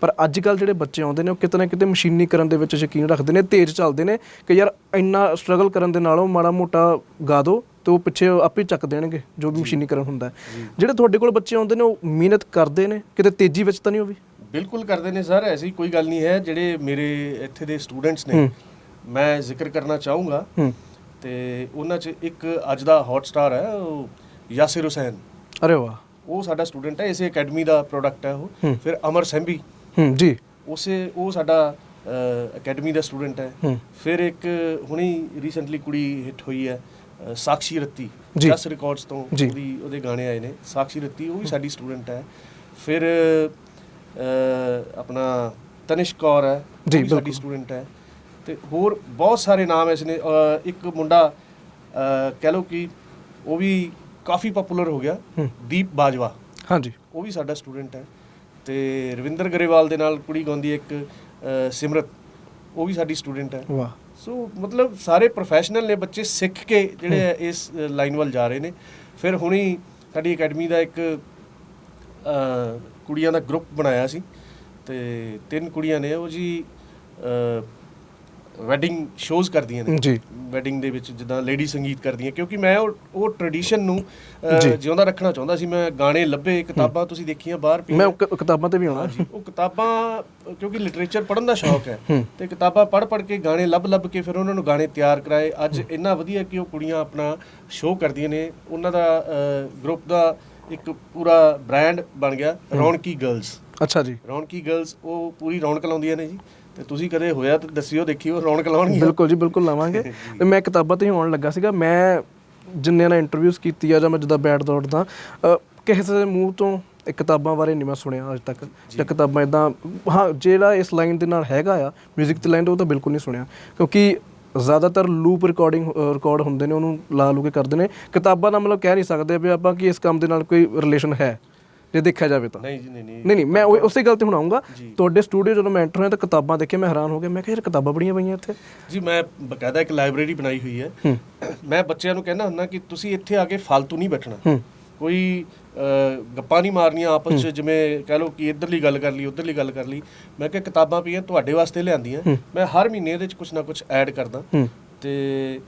ਪਰ ਅੱਜ ਕੱਲ ਜਿਹੜੇ ਬੱਚੇ ਆਉਂਦੇ ਨੇ ਉਹ ਕਿਤੇ ਨਾ ਕਿਤੇ ਮਸ਼ੀਨੀਕਰਨ ਦੇ ਵਿੱਚ ਯਕੀਨ ਰੱਖਦੇ ਨੇ ਤੇਜ਼ ਚੱਲਦੇ ਨੇ ਕਿ ਯਾਰ ਇੰਨਾ ਸਟਰਗਲ ਕਰਨ ਦੇ ਨਾਲੋਂ ਮਾੜਾ ਮੋਟਾ ਗਾ ਦੋ ਤੇ ਉਹ ਪਿੱਛੇ ਆਪੇ ਚੱਕ ਦੇਣਗੇ ਜੋ ਵੀ ਮਸ਼ੀਨੀਕਰਨ ਹੁੰਦਾ। ਹੈ। ਜਿਹੜੇ ਤੁਹਾਡੇ ਕੋਲ ਬੱਚੇ ਆਉਂਦੇ ਨੇ ਉਹ ਮਿਹਨਤ ਕਰਦੇ ਨੇ ਕਿਤੇ ਤੇਜ਼ੀ ਵਿੱਚ ਤਾਂ ਨਹੀਂ ਉਹ ਵੀ? ਬਿਲਕੁਲ ਕਰਦੇ ਨੇ ਸਰ ਐਸੀ ਕੋਈ ਗੱਲ ਨਹੀਂ ਹੈ ਜਿਹੜੇ ਮੇਰੇ ਇੱਥੇ ਦੇ ਸਟੂਡੈਂਟਸ ਨੇ। ਮੈਂ ਜ਼ਿਕਰ ਕਰਨਾ ਚਾਹੂੰਗਾ। ਤੇ ਉਹਨਾਂ 'ਚ ਇੱਕ ਅੱਜ ਦਾ ਹੌਟ ਸਟਾਰ ਹੈ ਉਹ ਯਾਸਿਰ ਹੁਸੈਨ। ਅਰੇ ਵਾਹ। ਉਹ ਸਾਡਾ ਸਟੂਡੈਂਟ ਹੈ ਇਸੇ ਅਕੈਡਮੀ ਦਾ ਪ੍ਰੋਡਕਟ ਹੈ। ਉਹ। ਫਿਰ ਅਮਰ ਸੈਂਬੀ ਜੀ। ਉਸੇ ਉਹ ਸਾਡਾ ਅਕੈਡਮੀ ਦਾ ਸਟੂਡੈਂਟ ਹੈ। ਫਿਰ ਇੱਕ ਹੁਣੀ ਰੀਸੈਂਟਲੀ ਕੁੜੀ ਹਿੱਟ ਹੋਈ ਹੈ ਸਾਕਸ਼ੀ ਰੱਤੀ। ਜੀ। ਜਸ ਰਿਕਾਰਡਸ ਤੋਂ। ਉਹਦੀ ਉਹਦੇ ਗਾਣੇ ਆਏ ਨੇ। ਸਾਕਸ਼ੀ ਰੱਤੀ ਉਹ ਵੀ ਸਾਡੀ ਸਟੂਡੈਂਟ ਹੈ। ਫਿਰ ਆਪਣਾ ਤਨਿਸ਼ ਕੌਰ ਹੈ ਜੀ, ਸਾਡੀ। ਸਟੂਡੈਂਟ ਹੈ। ਤੇ ਹੋਰ ਬਹੁਤ ਸਾਰੇ ਨਾਮ ਐਸੇ ਨੇ ਇੱਕ ਮੁੰਡਾ ਕਹਿ ਲਓ ਕਿ ਉਹ ਵੀ ਕਾਫੀ ਪਪੂਲਰ ਹੋ ਗਿਆ। ਦੀਪ ਬਾਜਵਾ। ਹਾਂਜੀ। ਉਹ ਵੀ ਸਾਡਾ ਸਟੂਡੈਂਟ ਹੈ। ਤੇ ਰਵਿੰਦਰ ਗਰੇਵਾਲ ਦੇ ਨਾਲ ਕੁੜੀ ਗਾਉਂਦੀ ਇੱਕ ਸਿਮਰਤ। ਉਹ ਵੀ ਸਾਡੀ ਸਟੂਡੈਂਟ ਹੈ। ਵਾਹ। ਸੋ ਮਤਲਬ ਸਾਰੇ ਪ੍ਰੋਫੈਸ਼ਨਲ ਨੇ ਬੱਚੇ ਸਿੱਖ ਕੇ ਜਿਹੜੇ ਇਸ ਲਾਈਨ ਵੱਲ ਜਾ ਰਹੇ ਨੇ। ਫਿਰ ਹੁਣੀ ਸਾਡੀ ਅਕੈਡਮੀ ਦਾ ਇੱਕ ਕੁੜੀਆਂ ਦਾ ਗਰੁੱਪ ਬਣਾਇਆ ਸੀ ਤੇ ਤਿੰਨ ਕੁੜੀਆਂ ਨੇ ਉਹ ਜੀ ਵੈਡਿੰਗ ਸ਼ੋਜ਼ ਕਰਦੀਆਂ ਨੇ। ਜੀ। ਵੈਡਿੰਗ ਦੇ ਵਿੱਚ ਜਿੱਦਾਂ ਲੇਡੀ ਸੰਗੀਤ ਕਰਦੀਆਂ ਕਿਉਂਕਿ ਮੈਂ ਉਹ ਉਹ ਟ੍ਰੈਡੀਸ਼ਨ ਨੂੰ ਜੀ। ਜਿਉਂਦਾ ਰੱਖਣਾ ਚਾਹੁੰਦਾ ਸੀ ਮੈਂ ਗਾਣੇ ਲੱਭੇ ਕਿਤਾਬਾਂ ਤੁਸੀਂ ਦੇਖੀਆਂ ਬਾਹਰ ਪਈਆਂ। ਮੈਂ ਕਿਤਾਬਾਂ ਤੇ ਵੀ ਆਉਣਾ। ਹਾਂਜੀ ਉਹ ਕਿਤਾਬਾਂ ਕਿਉਂਕਿ ਲਿਟਰੇਚਰ ਪੜ੍ਹਨ ਦਾ ਸ਼ੌਕ ਹੈ। ਹੂੰ। ਤੇ ਕਿਤਾਬਾਂ ਪੜ੍ਹ ਪੜ੍ਹ ਕੇ ਗਾਣੇ ਲੱਭ ਲੱਭ ਕੇ ਫਿਰ ਉਹਨਾਂ ਨੂੰ ਗਾਣੇ ਤਿਆਰ ਕਰਾਏ। ਅੱਜ ਇੰਨਾ ਵਧੀਆ ਕਿ ਉਹ ਕੁੜੀਆਂ ਆਪਣਾ ਸ਼ੋਅ ਕਰਦੀਆਂ ਨੇ। ਉਹਨਾਂ ਦਾ ਗਰੁੱਪ ਦਾ ਇੱਕ ਪੂਰਾ ਬ੍ਰਾਂਡ ਬਣ ਗਿਆ ਰੌਣਕੀ ਗਰਲਸ ਅੱਛਾ ਜੀ। ਰੌਣਕੀ ਗਰਲਸ ਉਹ ਪੂਰੀ ਰੌਣਕ ਲਾਉਂਦੀਆਂ ਨੇ ਜੀ। ਤੇ ਤੁਸੀਂ ਕਦੇ ਹੋਇਆ ਤਾਂ ਦੱਸਿਓ ਦੇਖਿਓ ਰੌਣਕ ਲਾਉਣਗੀਆਂ। ਬਿਲਕੁਲ ਜੀ ਬਿਲਕੁਲ ਲਾਵਾਂਗੇ। *laughs* ਤੇ ਮੈਂ ਕਿਤਾਬਾਂ ਤੇ ਹੀ ਆਉਣ ਲੱਗਾ ਸੀਗਾ। ਮੈਂ ਜਿੰਨੇ ਨਾਲ ਇੰਟਰਵਿਊਜ਼ ਕੀਤੀ ਆ ਜਾਂ ਮੈਂ ਜਿੱਦਾਂ ਬੈਠ ਦੌੜਦਾ ਕਿਸੇ ਦੇ ਮੂੰਹ ਤੋਂ ਇਹ ਕਿਤਾਬਾਂ ਬਾਰੇ ਨਹੀਂ ਮੈਂ ਸੁਣਿਆ ਅੱਜ ਤੱਕ। ਜਾਂ। ਕਿਤਾਬਾਂ ਇਦਾਂ ਹਾਂ ਜਿਹੜਾ ਇਸ ਲਾਈਨ ਦੇ ਨਾਲ ਹੈਗਾ ਆ 뮤직 ਤੇ ਲਾਈਨ ਉਹ ਤਾਂ ਬਿਲਕੁਲ ਨਹੀਂ ਸੁਣਿਆ। ਕਿਉਂਕਿ ਜ਼ਿਆਦਾਤਰ ਲੂਪ ਰਿਕਾਰਡਿੰਗ ਰਿਕਾਰਡ ਹੁੰਦੇ ਨੇ ਉਹਨੂੰ ਲਾ ਲੂ ਕੇ ਕਰਦੇ ਨੇ। ਕਿਤਾਬਾਂ ਦਾ ਮਤਲਬ ਕਹਿ ਨਹੀਂ ਸਕਦੇ ਵੀ ਆਪਾਂ ਕਿ ਇਸ ਕੰਮ ਦੇ ਨਾਲ ਕੋਈ ਰਿਲੇਸ਼ਨ ਹੈ ਜੇ ਦੇਖਿਆ ਜਾਵੇ ਤਾਂ। ਨਹੀਂ ਜੀ ਨਹੀਂ ਨਹੀਂ। ਨਹੀਂ ਨਹੀਂ ਮੈਂ ਉਸੇ ਗੱਲ ਤੇ ਹੁਣ ਆਉਂਗਾ ਤੁਹਾਡੇ ਸਟੂਡੀਓ ਜਦੋਂ ਮੈਂ ਐਂਟਰ ਹੋਇਆ ਤਾਂ ਕਿਤਾਬਾਂ ਦੇਖੇ ਮੈਂ ਹੈਰਾਨ ਹੋ ਗਿਆ। ਮੈਂ ਕਿਹਾ ਯਾਰ ਕਿਤਾਬਾਂ ਬੜੀਆਂ ਪਈਆਂ ਇੱਥੇ। ਜੀ ਮੈਂ ਬਕਾਇਦਾ ਇੱਕ ਲਾਇਬ੍ਰੇਰੀ ਬਣਾਈ ਹੋਈ ਹੈ। ਮੈਂ ਬੱਚਿਆਂ ਨੂੰ ਕਹਿੰਦਾ ਹੁੰਦਾ ਕਿ ਤੁਸੀਂ ਇੱਥੇ ਆ ਕੇ ਫालतू ਨਹੀਂ ਬੈਠਣਾ। ਕੋਈ ਗੱਪਾਂ ਨਹੀਂ ਮਾਰਨੀਆਂ ਆਪਸ ਵਿੱਚ ਜਿਵੇਂ ਕਹਿ ਲਓ ਕਿ ਇੱਧਰਲੀ ਗੱਲ ਕਰ ਲਈ ਉੱਧਰਲੀ ਗੱਲ ਕਰ ਲਈ। ਮੈਂ ਕਿਹਾ ਕਿਤਾਬਾਂ ਪਈਆਂ ਤੁਹਾਡੇ ਵਾਸਤੇ ਲਿਆਂਦੀਆਂ। ਮੈਂ ਹਰ ਮਹੀਨੇ ਇਹਦੇ ਵਿੱਚ ਕੁਝ ਨਾ ਕੁਝ ਐਡ ਕਰਦਾ। ਤੇ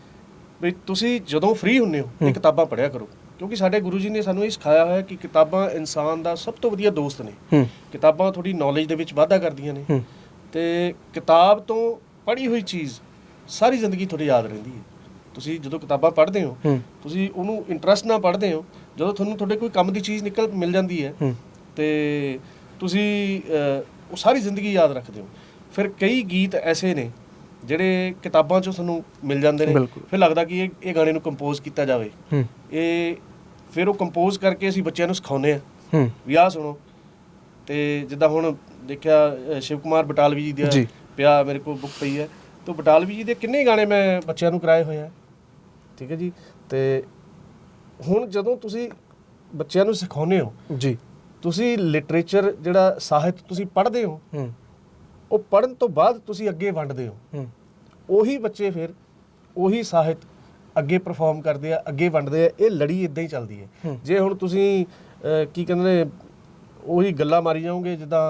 ਵੀ ਤੁਸੀਂ ਜਦੋਂ ਫ੍ਰੀ ਹੁੰਨੇ ਹੋ ਇਹ ਕਿਤਾਬਾਂ ਪੜ੍ਹਿਆ ਕਰੋ। ਕਿਉਂਕਿ ਸਾਡੇ ਗੁਰੂ ਜੀ ਨੇ ਸਾਨੂੰ ਇਹ ਸਿਖਾਇਆ ਹੋਇਆ ਕਿ ਕਿਤਾਬਾਂ ਇਨਸਾਨ ਦਾ ਸਭ ਤੋਂ ਵਧੀਆ ਦੋਸਤ ਨੇ। ਕਿਤਾਬਾਂ ਤੁਹਾਡੀ ਨੌਲੇਜ ਦੇ ਵਿੱਚ ਵਾਧਾ ਕਰਦੀਆਂ ਨੇ। ਤੇ ਕਿਤਾਬ ਤੋਂ ਪੜ੍ਹੀ ਹੋਈ ਚੀਜ਼ ਸਾਰੀ ਜ਼ਿੰਦਗੀ ਤੁਹਾਡੀ ਯਾਦ ਰਹਿੰਦੀ ਹੈ। ਤੁਸੀਂ ਜਦੋਂ ਕਿਤਾਬਾਂ ਪੜ੍ਹਦੇ ਹੂੰ ਤੁਸੀਂ ਉਹਨੂੰ ਇੰਟਰਸਟ ਨਾਲ ਪੜ੍ਹਦੇ ਹੋ ਜਦੋਂ ਤੁਹਾਨੂੰ ਤੁਹਾਡੇ ਕੋਈ ਕੰਮ ਦੀ ਚੀਜ਼ ਨਿਕਲ ਮਿਲ ਜਾਂਦੀ ਹੈ ਤੇ ਤੁਸੀਂ ਉਹ ਸਾਰੀ ਜ਼ਿੰਦਗੀ ਯਾਦ ਰੱਖਦੇ ਹੋ। ਫਿਰ ਕਈ ਗੀਤ ਐਸੇ ਨੇ ਜਿਹੜੇ ਕਿਤਾਬਾਂ 'ਚੋਂ ਤੁਹਾਨੂੰ ਮਿਲ ਜਾਂਦੇ ਨੇ। ਫਿਰ ਲੱਗਦਾ ਕਿ ਇਹ ਇਹ ਗਾਣੇ ਨੂੰ ਕੰਪੋਜ਼ ਕੀਤਾ ਜਾਵੇ। ਇਹ ਫਿਰ ਉਹ ਕੰਪੋਜ਼ ਕਰਕੇ ਅਸੀਂ ਬੱਚਿਆਂ ਨੂੰ ਸਿਖਾਉਂਦੇ ਆ ਹੂੰ। ਵੀ ਆਹ ਸੁਣੋ। ਤੇ ਜਿੱਦਾਂ ਹੁਣ ਦੇਖਿਆ ਸ਼ਿਵ ਕੁਮਾਰ ਬਟਾਲਵੀ ਜੀ ਦਾ। ਪਿਆ ਮੇਰੇ ਕੋਲ ਬੁੱਕ ਪਈ ਹੈ। ਤੇ ਬਟਾਲਵੀ ਜੀ ਦੇ ਕਿੰਨੇ ਗਾਣੇ ਮੈਂ ਬੱਚਿਆਂ ਨੂੰ ਕਰਾਏ ਹੋਏ ਆ। ਠੀਕ ਹੈ ਜੀ? ਤੇ ਹੁਣ ਜਦੋਂ ਤੁਸੀਂ ਬੱਚਿਆਂ ਨੂੰ ਸਿਖਾਉਂਦੇ ਹੋ ਜੀ। ਤੁਸੀਂ ਲਿਟਰੇਚਰ ਜਿਹੜਾ ਸਾਹਿਤ ਤੁਸੀਂ ਪੜ੍ਹਦੇ ਹੋ ਹੂੰ। ਉਹ ਪੜ੍ਹਨ ਤੋਂ ਬਾਅਦ ਤੁਸੀਂ ਅੱਗੇ ਵੰਡਦੇ ਹੋ। ਹੂੰ। ਉਹੀ ਬੱਚੇ ਫਿਰ ਉਹੀ ਸਾਹਿਤ ਅੱਗੇ ਪਰਫਾਰਮ ਕਰਦੇ ਆ ਅੱਗੇ ਵੰਡਦੇ ਆ ਇਹ ਲੜੀ ਇਦਾਂ ਹੀ ਚੱਲਦੀ ਹੈ। ਜੇ ਹੁਣ ਤੁਸੀਂ ਕੀ ਕਹਿੰਦੇ ਨੇ ਉਹੀ ਗੱਲਾਂ ਮਾਰੀ ਜਾਓਗੇ ਜਿੱਦਾਂ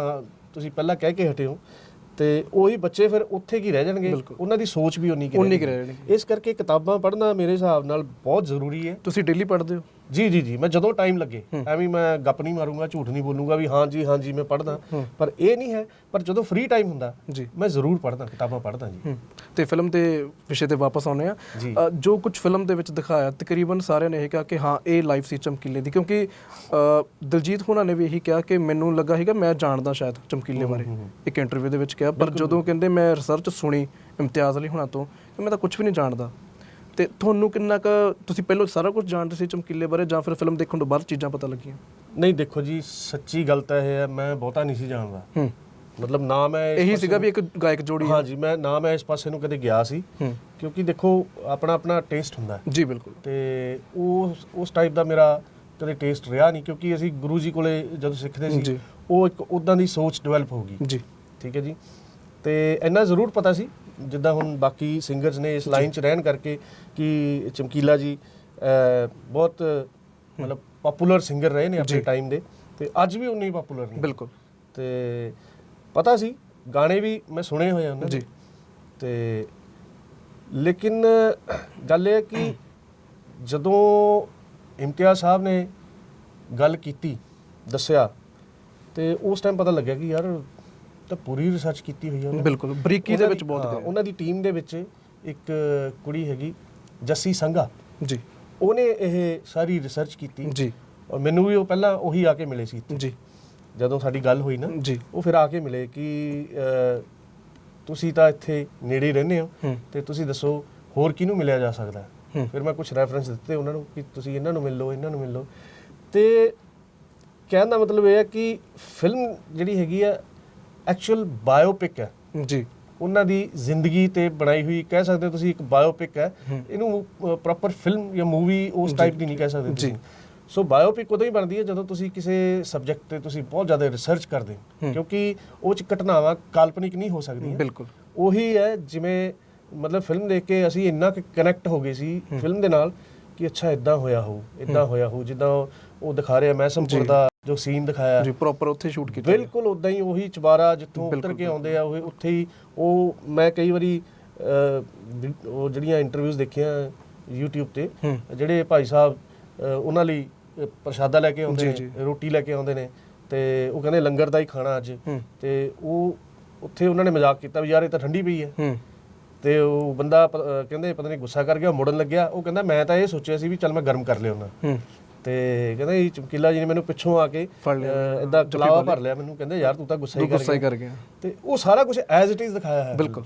ਤੁਸੀਂ ਪਹਿਲਾਂ ਕਹਿ ਕੇ ਹਟੇ ਹੋ ਤੇ ਉਹੀ ਬੱਚੇ ਫਿਰ ਉੱਥੇ ਕੀ ਰਹਿ ਜਾਣਗੇ। ਉਹਨਾਂ ਦੀ ਸੋਚ ਵੀ ਉਨੀ ਕੀ ਰਹਿ ਜਾਣਗੀ। ਇਸ ਕਰਕੇ ਕਿਤਾਬਾਂ ਪੜ੍ਹਨਾ ਮੇਰੇ ਹਿਸਾਬ ਨਾਲ ਬਹੁਤ ਜ਼ਰੂਰੀ ਹੈ ਤੁਸੀਂ ਡੇਲੀ ਪੜ੍ਹਦੇ ਹੋ ਜੀ ਜੀ ਜੀ ਮੈਂ ਜਦੋਂ ਟਾਈਮ ਲੱਗੇ ਐਵੇਂ ਮੈਂ ਗੱਪ ਨਹੀਂ ਮਾਰੂੰਗਾ ਝੂਠ ਨਹੀਂ ਬੋਲੂੰਗਾ ਵੀ ਹਾਂ ਜੀ ਹਾਂ ਜੀ ਮੈਂ ਪੜ੍ਹਦਾ। ਪਰ ਇਹ ਨਹੀਂ ਹੈ ਪਰ ਜਦੋਂ ਫ੍ਰੀ ਟਾਈਮ ਹੁੰਦਾ ਮੈਂ ਜ਼ਰੂਰ ਪੜ੍ਹਦਾ ਕਿਤਾਬਾਂ ਪੜ੍ਹਦਾ ਜੀ। ਤੇ ਫਿਲਮ ਦੇ ਵਿਸ਼ੇ ਤੇ ਵਾਪਸ ਆਉਨੇ ਆ ਜੀ। ਕੁਝ ਫਿਲਮ ਦੇ ਵਿੱਚ ਦਿਖਾਇਆ ਤਕਰੀਬਨ ਸਾਰਿਆਂ ਨੇ ਇਹ ਕਿਹਾ ਕਿ ਹਾਂ ਇਹ ਲਾਈਫ ਸੀ ਚਮਕੀਲੇ ਦੀ ਕਿਉਂਕਿ ਦਲਜੀਤ ਹੋਣਾ ਨੇ ਵੀ ਇਹੀ ਕਿਹਾ ਕਿ ਮੈਨੂੰ ਲੱਗਾ ਸੀਗਾ ਮੈਂ ਜਾਣਦਾ ਸ਼ਾਇਦ ਚਮਕੀਲੇ ਬਾਰੇ। ਇੱਕ ਇੰਟਰਵਿਊ ਦੇ ਵਿੱਚ ਕਿਹਾ ਪਰ ਜਦੋਂ ਕਹਿੰਦੇ ਮੈਂ ਰਿਸਰਚ ਸੁਣੀ ਇਮਤਿਆਜ਼ ਅਲੀ ਹੋਣਾ ਤੋਂ ਕਿ ਮੈਂ ਤਾਂ ਕੁਝ ਵੀ ਨਹੀਂ ਜਾਣਦਾ। ਤੇ ਤੁਹਾਨੂੰ ਕਿੰਨਾ ਕੁ ਤੁਸੀਂ ਪਹਿਲਾਂ ਸਾਰਾ ਕੁਝ ਜਾਣਦੇ ਸੀ ਚਮਕੀਲੇ ਬਾਰੇ ਜਾਂ ਫਿਰ ਫਿਲਮ ਦੇਖਣ ਤੋਂ ਬਾਅਦ ਚੀਜ਼ਾਂ ਪਤਾ ਲੱਗੀਆਂ? ਨਹੀਂ ਦੇਖੋ ਜੀ ਸੱਚੀ ਗੱਲ ਤਾਂ ਇਹ ਹੈ ਮੈਂ ਬਹੁਤਾ ਨਹੀਂ ਸੀ ਜਾਣਦਾ। ਹੂੰ। ਮਤਲਬ ਨਾ ਮੈਂ ਇਸ ਇਹੀ ਪਾਸੇ ਸੀਗਾ ਵੀ ਇੱਕ ਗਾਇਕ ਜੋੜੀ ਨੂੰ- ਹਾਂ। ਜੀ ਮੈਂ ਨਾ ਮੈਂ ਇਸ ਪਾਸੇ ਨੂੰ ਕਦੇ ਗਿਆ ਸੀ। ਹੂੰ। ਕਿਉਂਕਿ ਦੇਖੋ ਆਪਣਾ ਆਪਣਾ ਟੇਸਟ ਹੁੰਦਾ ਹੈ। ਜੀ ਬਿਲਕੁਲ। ਤੇ ਉਸ ਉਸ ਟਾਈਪ ਦਾ ਮੇਰਾ ਕਦੇ ਟੇਸਟ ਰਿਹਾ ਨਹੀਂ ਕਿਉਂਕਿ ਅਸੀਂ ਗੁਰੂ ਜੀ ਕੋਲੇ ਜਦੋਂ ਸਿੱਖਦੇ ਜੀ। ਸੀ ਉਹ ਇੱਕ ਉਦਾਂ ਦੀ ਸੋਚ ਡਿਵੈਲਪ ਹੋ ਗਈ। ਜੀ। ਠੀਕ ਹੈ ਜੀ। ਤੇ ਇੰਨਾ ਜ਼ਰੂਰ ਪਤਾ ਸੀ ਜਿੱਦਾਂ ਹੁਣ ਬਾਕੀ ਸਿੰਗਰਸ ਨੇ ਇਸ ਲਾਈਨ 'ਚ ਰਹਿਣ ਕਰਕੇ ਕਿ ਚਮਕੀਲਾ ਜੀ ਬਹੁਤ ਮਤਲਬ ਪਪੂਲਰ ਸਿੰਗਰ ਰਹੇ ਨੇ ਆਪਣੇ ਟਾਈਮ ਦੇ ਤੇ ਅੱਜ ਵੀ ਉਨੇ ਹੀ ਪਪੂਲਰ ਨੇ। ਬਿਲਕੁਲ। ਤੇ ਪਤਾ ਸੀ ਗਾਣੇ ਵੀ ਮੈਂ ਸੁਣੇ ਹੋਏ ਉਹਨਾਂ ਦੇ। ਜੀ। ਤੇ ਲੇਕਿਨ ਗੱਲ ਇਹ ਹੈ ਕਿ ਜਦੋਂ ਇਮਤਿਆਜ਼ ਸਾਹਿਬ ਨੇ ਗੱਲ ਕੀਤੀ ਦੱਸਿਆ ਤੇ ਉਸ ਟਾਈਮ ਪਤਾ ਲੱਗਿਆ ਕਿ ਯਾਰ ਤਾਂ ਪੂਰੀ ਰਿਸਰਚ ਕੀਤੀ ਹੋਈ ਹੈ ਉਹਨਾਂ। ਨੇ। ਬਿਲਕੁਲ ਬਰੀਕੀ ਦੇ ਉਹਨਾਂ ਵਿੱਚ ਦੀ- ਬਹੁਤ ਹਾਂ, ਗਏ। ਉਹਨਾਂ ਦੀ ਟੀਮ ਦੇ ਵਿੱਚ ਇੱਕ ਕੁੜੀ ਹੈਗੀ ਜੱਸੀ ਸੰਘਾ। ਜੀ। ਉਹਨੇ ਇਹ ਸਾਰੀ ਰਿਸਰਚ ਕੀਤੀ ਜੀ। ਔਰ ਮੈਨੂੰ ਵੀ ਉਹ ਪਹਿਲਾਂ ਉਹੀ ਆ ਕੇ ਮਿਲੇ ਸੀ ਜੀ। ਜਦੋਂ ਸਾਡੀ ਗੱਲ ਹੋਈ ਨਾ ਜੀ। ਉਹ ਫਿਰ ਆ ਕੇ ਮਿਲੇ ਕਿ ਤੁਸੀਂ ਤਾਂ ਇੱਥੇ ਨੇੜੇ ਹੀ ਰਹਿੰਦੇ ਹੋ ਹੂੰ। ਤੇ ਤੁਸੀਂ ਦੱਸੋ ਹੋਰ ਕਿਹਨੂੰ ਮਿਲਿਆ ਜਾ ਸਕਦਾ ਹੈ? ਹੂੰ। ਫਿਰ ਮੈਂ ਕੁਝ ਰੈਫਰੈਂਸ ਦਿੱਤੇ ਉਹਨਾਂ ਨੂੰ ਕਿ ਤੁਸੀਂ ਇਹਨਾਂ ਨੂੰ ਮਿਲ ਲਓ ਇਹਨਾਂ ਨੂੰ ਮਿਲ। ਲਓ ਤੇ ਕਹਿਣ ਦਾ ਮਤਲਬ ਇਹ ਹੈ ਕਿ ਫਿਲਮ ਜਿਹੜੀ ਹੈਗੀ ਆ ਐਕਚੁਅਲ ਬਾਇਓਪਿਕ ਹੈ। ਜੀ। ਉਹਨਾਂ ਦੀ ਜ਼ਿੰਦਗੀ ਤੇ ਬਣਾਈ ਹੋਈ ਕਹਿ ਸਕਦੇ ਤੁਸੀਂ ਇੱਕ ਬਾਇਓਪਿਕ ਹੈ। ਇਹਨੂੰ ਪ੍ਰੋਪਰ ਫਿਲਮ ਜਾਂ ਮੂਵੀ ਉਸ ਟਾਈਪ ਦੀ ਨਹੀਂ ਕਹਿ ਸਕਦੇ ਜੀ। ਤੁਸੀਂ। ਸੋ ਬਾਇਓਪਿਕ ਉਦੋਂ ਹੀ ਬਣਦੀ ਹੈ ਜਦੋਂ ਤੁਸੀਂ ਕਿਸੇ ਸਬਜੈਕਟ ਤੇ ਤੁਸੀਂ ਬਹੁਤ ਜ਼ਿਆਦਾ ਰਿਸਰਚ ਕਰਦੇ ਹੋ। ਕਿਉਂਕਿ ਉਹ ਚ ਘਟਨਾਵਾਂ ਕਾਲਪਨਿਕ ਨਹੀਂ ਹੋ ਸਕਦੀਆਂ। ਬਿਲਕੁਲ। ਉਹੀ ਹੈ ਜਿਵੇਂ ਮਤਲਬ ਫਿਲਮ ਦੇਖ ਕੇ ਅਸੀਂ ਇੰਨਾ ਕਿ ਕਨੈਕਟ ਹੋ ਗਏ ਸੀ ਫਿਲਮ ਦੇ ਨਾਲ। ਕਿ ਅੱਛਾ ਇਦਾਂ ਹੋਇਆ ਹੋ। ਇਦਾਂ ਹੋਇਆ ਹੋ ਜਿੱਦਾਂ ਉਹ- ਦਿਖਾ ਰਿਹਾ ਮਹਿਸਮਪੁਰ ਦਾ ਜੋ ਸੀਨ ਦਿਖਾਇਆ। ਜੀ ਪ੍ਰੋਪਰ ਉੱਥੇ ਸ਼ੂਟ ਕੀਤਾ ਬਿਲਕੁਲ ਉਦਾਂ ਹੀ ਉਹੀ ਚਵਾਰਾ ਜਿੱਥੋਂ ਉਤਰ ਕੇ ਆਉਂਦੇ ਆ ਉਹ ਉੱਥੇ ਹੀ ਉਹ ਮੈਂ ਕਈ ਵਾਰੀ ਉਹ ਜਿਹੜੀਆਂ ਇੰਟਰਵਿਊਜ਼ ਦੇਖੀਆਂ YouTube ਤੇ। ਜਿਹੜੇ ਭਾਈ ਸਾਹਿਬ ਉਹਨਾਂ ਲਈ ਪ੍ਰਸ਼ਾਦਾ ਲੈ ਕੇ ਆਉਂਦੇ ਨੇ ਰੋਟੀ ਲੈ ਕੇ ਆਉਂਦੇ ਨੇ ਤੇ ਉਹ ਕਹਿੰਦੇ ਲੰਗਰ ਦਾ ਹੀ ਖਾਣਾ ਅੱਜ। ਤੇ ਉਹ ਉੱਥੇ ਉਹਨਾਂ ਨੇ ਮਜ਼ਾਕ ਕੀਤਾ ਵੀ ਯਾਰ ਇਹ ਤਾਂ ਠੰਡੀ ਪਈ ਹੂੰ। ਤੇ ਉਹ ਬੰਦਾ ਪ- ਅਹ, ਕਹਿੰਦੇ ਪਤਾ ਨਹੀਂ ਗੁੱਸਾ ਕਰ ਗਿਆ ਮੁੜਨ ਲੱਗਿਆ। ਉਹ ਕਹਿੰਦਾ ਮੈਂ ਤਾਂ ਇਹ ਸੋਚਿਆ ਸੀ ਵੀ ਚੱਲ ਮੈਂ ਗਰਮ ਕਰ ਲਿਆਉਣਾ ਤੇ ਕਹਿੰਦਾ ਇਹ ਚਮਕੀਲਾ ਜੀ ਨੇ ਮੈਨੂੰ ਪਿੱਛੋਂ ਆ ਕੇ ਫੜ। ਇਦਾਂ ਕਲਾਵਾ ਭਰ ਲਿਆ ਮੈਨੂੰ। ਕਹਿੰਦੇ ਯਾਰ ਤੂੰ ਤਾਂ ਗੁੱਸਾ ਹੀ ਕਰ ਗੁੱਸਾ ਹੀ ਗਿਆ। ਕਰ ਗਿਆ। ਤੇ ਉਹ ਸਾਰਾ ਕੁਝ ਐਜ਼ ਇਟ ਇਜ਼ ਦਿਖਾਇਆ ਹੈ। ਬਿਲਕੁਲ।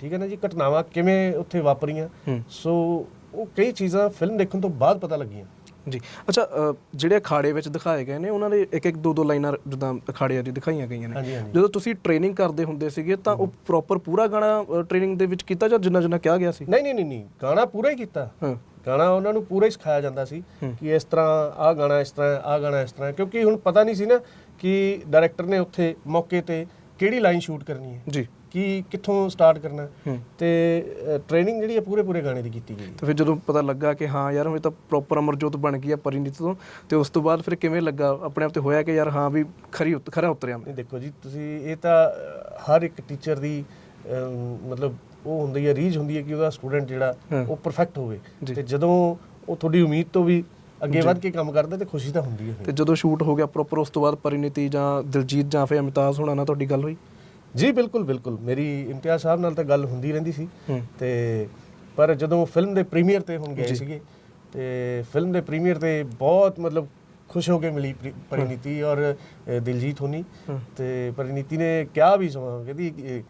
ਠੀਕ ਹੈ ਨਾ ਜੀ ਘਟਨਾਵਾਂ ਕਿਵੇਂ ਉੱਥੇ ਵਾਪਰੀਆਂ। ਸੋ ਉਹ ਕਈ ਚੀਜ਼ਾਂ ਫਿਲਮ ਦੇਖਣ ਤੋਂ ਬਾਅਦ ਪਤਾ ਲੱਗੀਆਂ। ਜੀ। ਅੱਛਾ ਅ, ਜਿਹੜੇ ਅਖਾੜੇ ਵਿੱਚ ਦਿਖਾਏ ਗਏ ਨੇ ਉਹਨਾਂ ਦੇ ਇੱਕ ਇੱਕ ਦੋ ਦੋ ਲਾਈਨਾਂ ਜਿੱਦਾਂ ਅਖਾੜਿਆਂ ਦੀ ਦਿਖਾਈਆਂ ਗਈਆਂ ਨੇ। ਹਾਂਜੀ, ਹਾਂਜੀ। ਜਦੋਂ ਤੁਸੀਂ ਟ੍ਰੇਨਿੰਗ ਕਰਦੇ ਹੁੰਦੇ ਸੀਗੇ ਤਾਂ ਉਹ ਪ੍ਰੋਪਰ ਪੂਰਾ ਗਾਣਾ ਟ੍ਰੇਨਿੰਗ ਦੇ ਵਿੱਚ ਕੀਤਾ ਜਾਂ ਜਿੰਨਾ ਜਿੰਨਾ ਕਿਹਾ ਗਿਆ ਸੀ? ਨਹੀਂ ਨਹੀਂ ਨਹੀਂ ਨਹੀਂ। ਗਾਣਾ ਪੂਰਾ ਹੀ ਕੀਤਾ। ਹਾਂ। ਗਾਣਾ ਉਹਨਾਂ ਨੂੰ ਪੂਰਾ ਹੀ ਸਿਖਾਇਆ ਜਾਂਦਾ ਸੀ ਕਿ ਇਸ ਤਰ੍ਹਾਂ ਆਹ ਗਾਣਾ ਇਸ ਤਰ੍ਹਾਂ ਆਹ ਗਾਣਾ ਇਸ ਤਰ੍ਹਾਂ। ਕਿਉਂਕਿ ਹੁਣ ਪਤਾ ਨਹੀਂ ਸੀ ਨਾ ਕਿ ਡਾਇਰੈਕਟਰ ਨੇ ਉੱਥੇ ਮੌਕੇ ਤੇ ਕਿਹੜੀ ਲਾਈਨ ਸ਼ੂਟ ਕਰਨੀ ਹੈ। ਜੀ। ਕਿ ਕਿੱਥੋਂ ਸਟਾਰਟ ਕਰਨਾ। ਤੇ ਟ੍ਰੇਨਿੰਗ ਜਿਹੜੀ ਹੈ ਪੂਰੇ ਪੂਰੇ ਗਾਣੇ ਦੀ ਕੀਤੀ ਗਈ ਤੇ ਫਿਰ ਜਦੋਂ ਪਤਾ ਲੱਗਾ ਕਿ ਹਾਂ ਯਾਰ ਇਹ ਤਾਂ ਪ੍ਰੋਪਰ ਅਮਰਜੋਤ ਬਣ ਗਈ ਆ ਪਰਿਨੀਤ ਤੋਂ ਤੇ ਉਸ ਤੋਂ ਬਾਅਦ ਫਿਰ ਕਿਵੇਂ ਲੱਗਾ? ਆਪਣੇ ਆਪ ਤੇ ਹੋਇਆ ਕਿ ਯਾਰ ਹਾਂ ਵੀ ਖਰੀ ਉਤ- ਖਰਾ ਉਤਰਿਆ ਮੈਂ। ਦੇਖੋ ਜੀ ਤੁਸੀਂ ਇਹ ਤਾਂ ਹਰ ਇੱਕ ਟੀਚਰ ਦੀ ਮਤਲਬ ਉਹ ਹੁੰਦੀ ਹੈ ਰੀਝ ਹੁੰਦੀ ਹੈ ਕਿ ਉਹਦਾ ਸਟੂਡੈਂਟ ਜਿਹੜਾ। ਉਹ ਪਰਫੈਕਟ ਹੋਵੇ। ਤੇ ਜਦੋਂ ਉਹ ਤੁਹਾਡੀ ਉਮੀਦ ਤੋਂ ਵੀ ਅੱਗੇ ਵੱਧ ਕੇ ਕੰਮ ਕਰਦਾ ਤੇ ਖੁਸ਼ੀ ਤਾਂ ਹੁੰਦੀ ਹੈ ਤੇ ਜਦੋਂ ਸ਼ੂਟ ਹੋ ਗਿਆ ਪ੍ਰੋਪਰ ਉਸ ਤੋਂ ਬਾਅਦ ਪਰਿਨੀਤੀ ਜਾਂ ਦਿਲਜੀਤ ਜਾਂ ਫਿਰ ਅਮਿਤਾਜ ਹੋਣਾ ਨਾਲ ਤੁਹਾਡੀ ਗੱਲ ਹੋਈ? ਜੀ ਬਿਲਕੁਲ ਬਿਲਕੁਲ। ਮੇਰੀ ਇਮਤਿਆਜ਼ ਸਾਹਿਬ ਨਾਲ ਤਾਂ ਗੱਲ ਹੁੰਦੀ ਰਹਿੰਦੀ ਸੀ। ਹੂੰ। ਤੇ ਪਰ ਜਦੋਂ ਫਿਲਮ ਦੇ ਪ੍ਰੀਮੀਅਰ ਤੇ ਹੁਣ ਗਏ ਸੀਗੇ ਤੇ ਫਿਲਮ ਦੇ ਪ੍ਰੀਮੀਅਰ ਤੇ ਬਹੁਤ ਮਤਲਬ ਖੁਸ਼ ਹੋ ਕੇ ਮਿਲੀ ਪ੍ਰੀ- ਪਰਿਨੀਤੀ ਔਰ ਦਿਲਜੀਤ ਹੋਣੀ। ਤੇ ਪਰਿਨੀਤੀ ਨੇ ਕਿਹਾ ਵੀ ਸਮਾਂ ਕਹਿੰਦੀ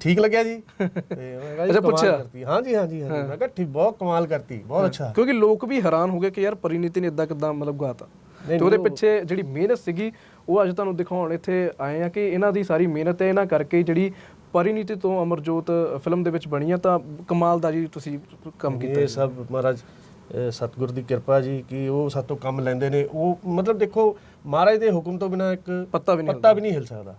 ਠੀਕ ਲੱਗਿਆ ਜੀ? *laughs* ਤੇ ਮੈਂ ਕਿਹਾ ਜੀ ਪੁੱਛਿਆ? ਕਰਤੀ। ਹਾਂਜੀ ਹਾਂਜੀ ਹਾਂਜੀ। ਮੈਂ ਕਿਹਾ ਠੀਕ ਬਹੁਤ ਕਮਾਲ ਕਰਤੀ ਬਹੁਤ ਅੱਛਾ। ਕਿਉਂਕਿ ਲੋਕ ਵੀ ਹੈਰਾਨ ਹੋ ਗਏ ਕਿ ਯਾਰ ਪਰਿਨੀਤੀ ਨੇ ਇਦਾਂ ਕਿਦਾਂ ਮਤਲਬ ਗਾਤਾ। ਤੇ ਉਹਦੇ ਉਹ- ਪਿੱਛੇ ਜਿਹੜੀ ਮਿਹਨਤ ਸੀਗੀ ਉਹ ਅੱਜ ਤੁਹਾਨੂੰ ਦਿਖਾਉਣ ਇੱਥੇ ਆਏ ਆ ਕਿ ਇਹਨਾਂ ਦੀ ਸਾਰੀ ਮਿਹਨਤ ਹੈ ਇਹਨਾਂ ਕਰਕੇ ਜਿਹੜੀ ਪਰਿਨੀਤੀ ਤੋਂ ਅਮਰਜੋਤ ਫਿਲਮ ਦੇ ਵਿੱਚ ਬਣੀ ਆ ਤਾਂ ਕਮਾਲ ਦਾ ਜੀ ਤੁਸੀਂ ਕੰਮ ਕੀਤਾ ਇਹ ਸਭ ਮਹਾਰਾਜ ਸਤਿਗੁਰ ਦੀ ਕਿਰਪਾ ਜੀ ਕਿ ਉਹ ਸਾਤੋਂ ਕੰਮ ਲੈਂਦੇ ਨੇ। ਉਹ ਮਤਲਬ ਦੇਖੋ ਮਹਾਰਾਜ ਦੇ ਹੁਕਮ ਤੋਂ ਬਿਨਾ ਇੱਕ ਪੱਤਾ ਵੀ ਨਹੀਂ ਪੱਤਾ ਵੀ ਨਹੀਂ ਹਿਲ ਸਕਦਾ।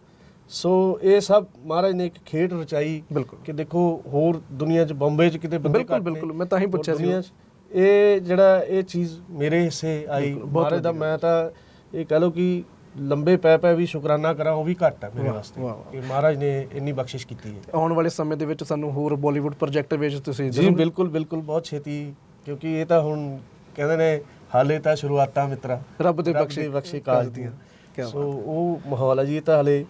ਸੋ ਇਹ ਸਭ ਮਹਾਰਾਜ ਨੇ ਇੱਕ ਖੇਡ ਰਚਾਈ ਕਿ ਦੇਖੋ ਹੋਰ ਦੁਨੀਆ 'ਚ ਬੰਬੇ 'ਚ ਕਿਤੇ ਬੰਦੇ ਬਿਲਕੁਲ। ਬਿਲਕੁਲ, ਮੈਂ ਤਾਂ ਹੀ ਪੁੱਛਿਆ ਸੀ। ਇਹ ਜਿਹੜਾ ਇਹ ਚੀਜ਼ ਮੇਰੇ ਹਿੱਸੇ ਆਈ। ਮਹਾਰਾਜ ਦਾ ਮੈਂ ਤਾਂ ਇਹ ਕਹ ਲਓ ਕਿ ਲੰਬੇ ਪੈ ਪੈ ਵੀ ਸ਼ੁਕਰਾਨਾ ਕਰਾਂ ਉਹ ਵੀ ਘੱਟ ਹੈ ਮੇਰੇ ਵਾਸਤੇ। ਕਿ ਮਹਾਰਾਜ ਨੇ ਇੰਨੀ ਬਖਸ਼ਿਸ਼ ਕੀਤੀ ਹੈ। ਆਉਣ ਵਾਲੇ ਸਮੇਂ ਦੇ ਵਿੱਚ ਸਾਨੂੰ ਹੋਰ ਬਾਲੀਵੁੱਡ ਪ੍ਰੋਜੈਕਟ ਵਿੱਚ ਤੁਸੀਂ ਜੀ ਬਿਲਕੁਲ ਬਿਲਕੁਲ ਬਹੁਤ ਛੇਤੀ ਕਿਉਂਕਿ ਇਹ ਤਾਂ ਹੁਣ ਕਹਿੰਦੇ ਨੇ ਹਾਲੇ ਤਾਂ ਸ਼ੁਰੂਆਤਾਂ ਮਿੱਤਰਾ। ਰੱਬ ਦੇ ਬਖਸ਼ੇ ਬਖਸ਼ੇ ਕਾਜ ਦੀਆਂ। ਸੋ ਉਹ ਮਾਹੌਲ ਹੈ ਜੀ ਇਹ ਤਾਂ ਹਾਲੇ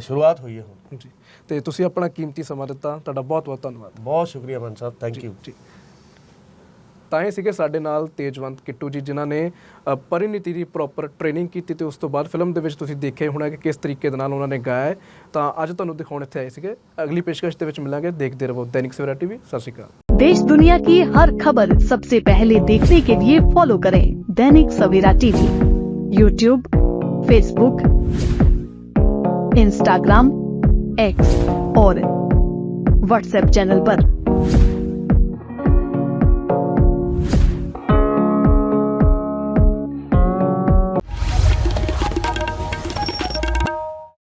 ਸ਼ੁਰੂਆਤ ਹੋਈ ਹੈ ਹੁਣ। ਜੀ। ਤੇ ਤੁਸੀਂ ਆਪਣਾ ਕੀਮਤੀ ਸਮਾਂ ਦਿੱਤਾ ਤੁਹਾਡਾ ਬਹੁਤ ਬਹੁਤ ਧੰਨਵਾਦ। ਬਹੁਤ ਸ਼ੁਕਰੀਆ ਮਨ ਸਾਹਿਬ ਥੈਂਕ ਯੂ ਜੀ। ਤਾਂ ਇਹ ਸੀਗੇ ਸਾਡੇ ਨਾਲ ਤੇਜਵੰਤ ਕਿੱਟੂ ਜੀ ਜਿਨ੍ਹਾਂ ਨੇ ਅ, ਪਰਿਨੀਤੀ ਦੀ ਪ੍ਰੋਪਰ ਟ੍ਰੇਨਿੰਗ ਕੀਤੀ ਤੇ ਉਸ ਤੋਂ ਬਾਅਦ ਫਿਲਮ ਦੇ ਵਿੱਚ ਤੁਸੀਂ ਦੇਖਿਆ ਹੀ ਹੋਣਾ ਕਿ ਕਿਸ ਤਰੀਕੇ ਦੇ ਨਾਲ ਉਹਨਾਂ ਨੇ ਗਾਇਆ ਹੈ। ਤਾਂ ਅੱਜ ਤੁਹਾਨੂੰ ਦਿਖਾਉਣ ਇੱਥੇ ਆਏ ਸੀਗੇ ਅਗਲੀ ਪੇਸ਼ਕਸ਼ ਦੇ ਵਿੱਚ ਮਿਲਾਂਗੇ ਦੇਖਦੇ ਰਹੋ ਦੈਨਿਕ ਸਵੇਰਾ ਟੀਵੀ ਸਤਿ ਸ਼੍ਰੀ ਅਕਾਲ देश दुनिया की हर खबर सबसे पहले देखने के लिए फॉलो करें Dainik Savera TV YouTube Facebook Instagram X और व्हाट्सएप चैनल पर।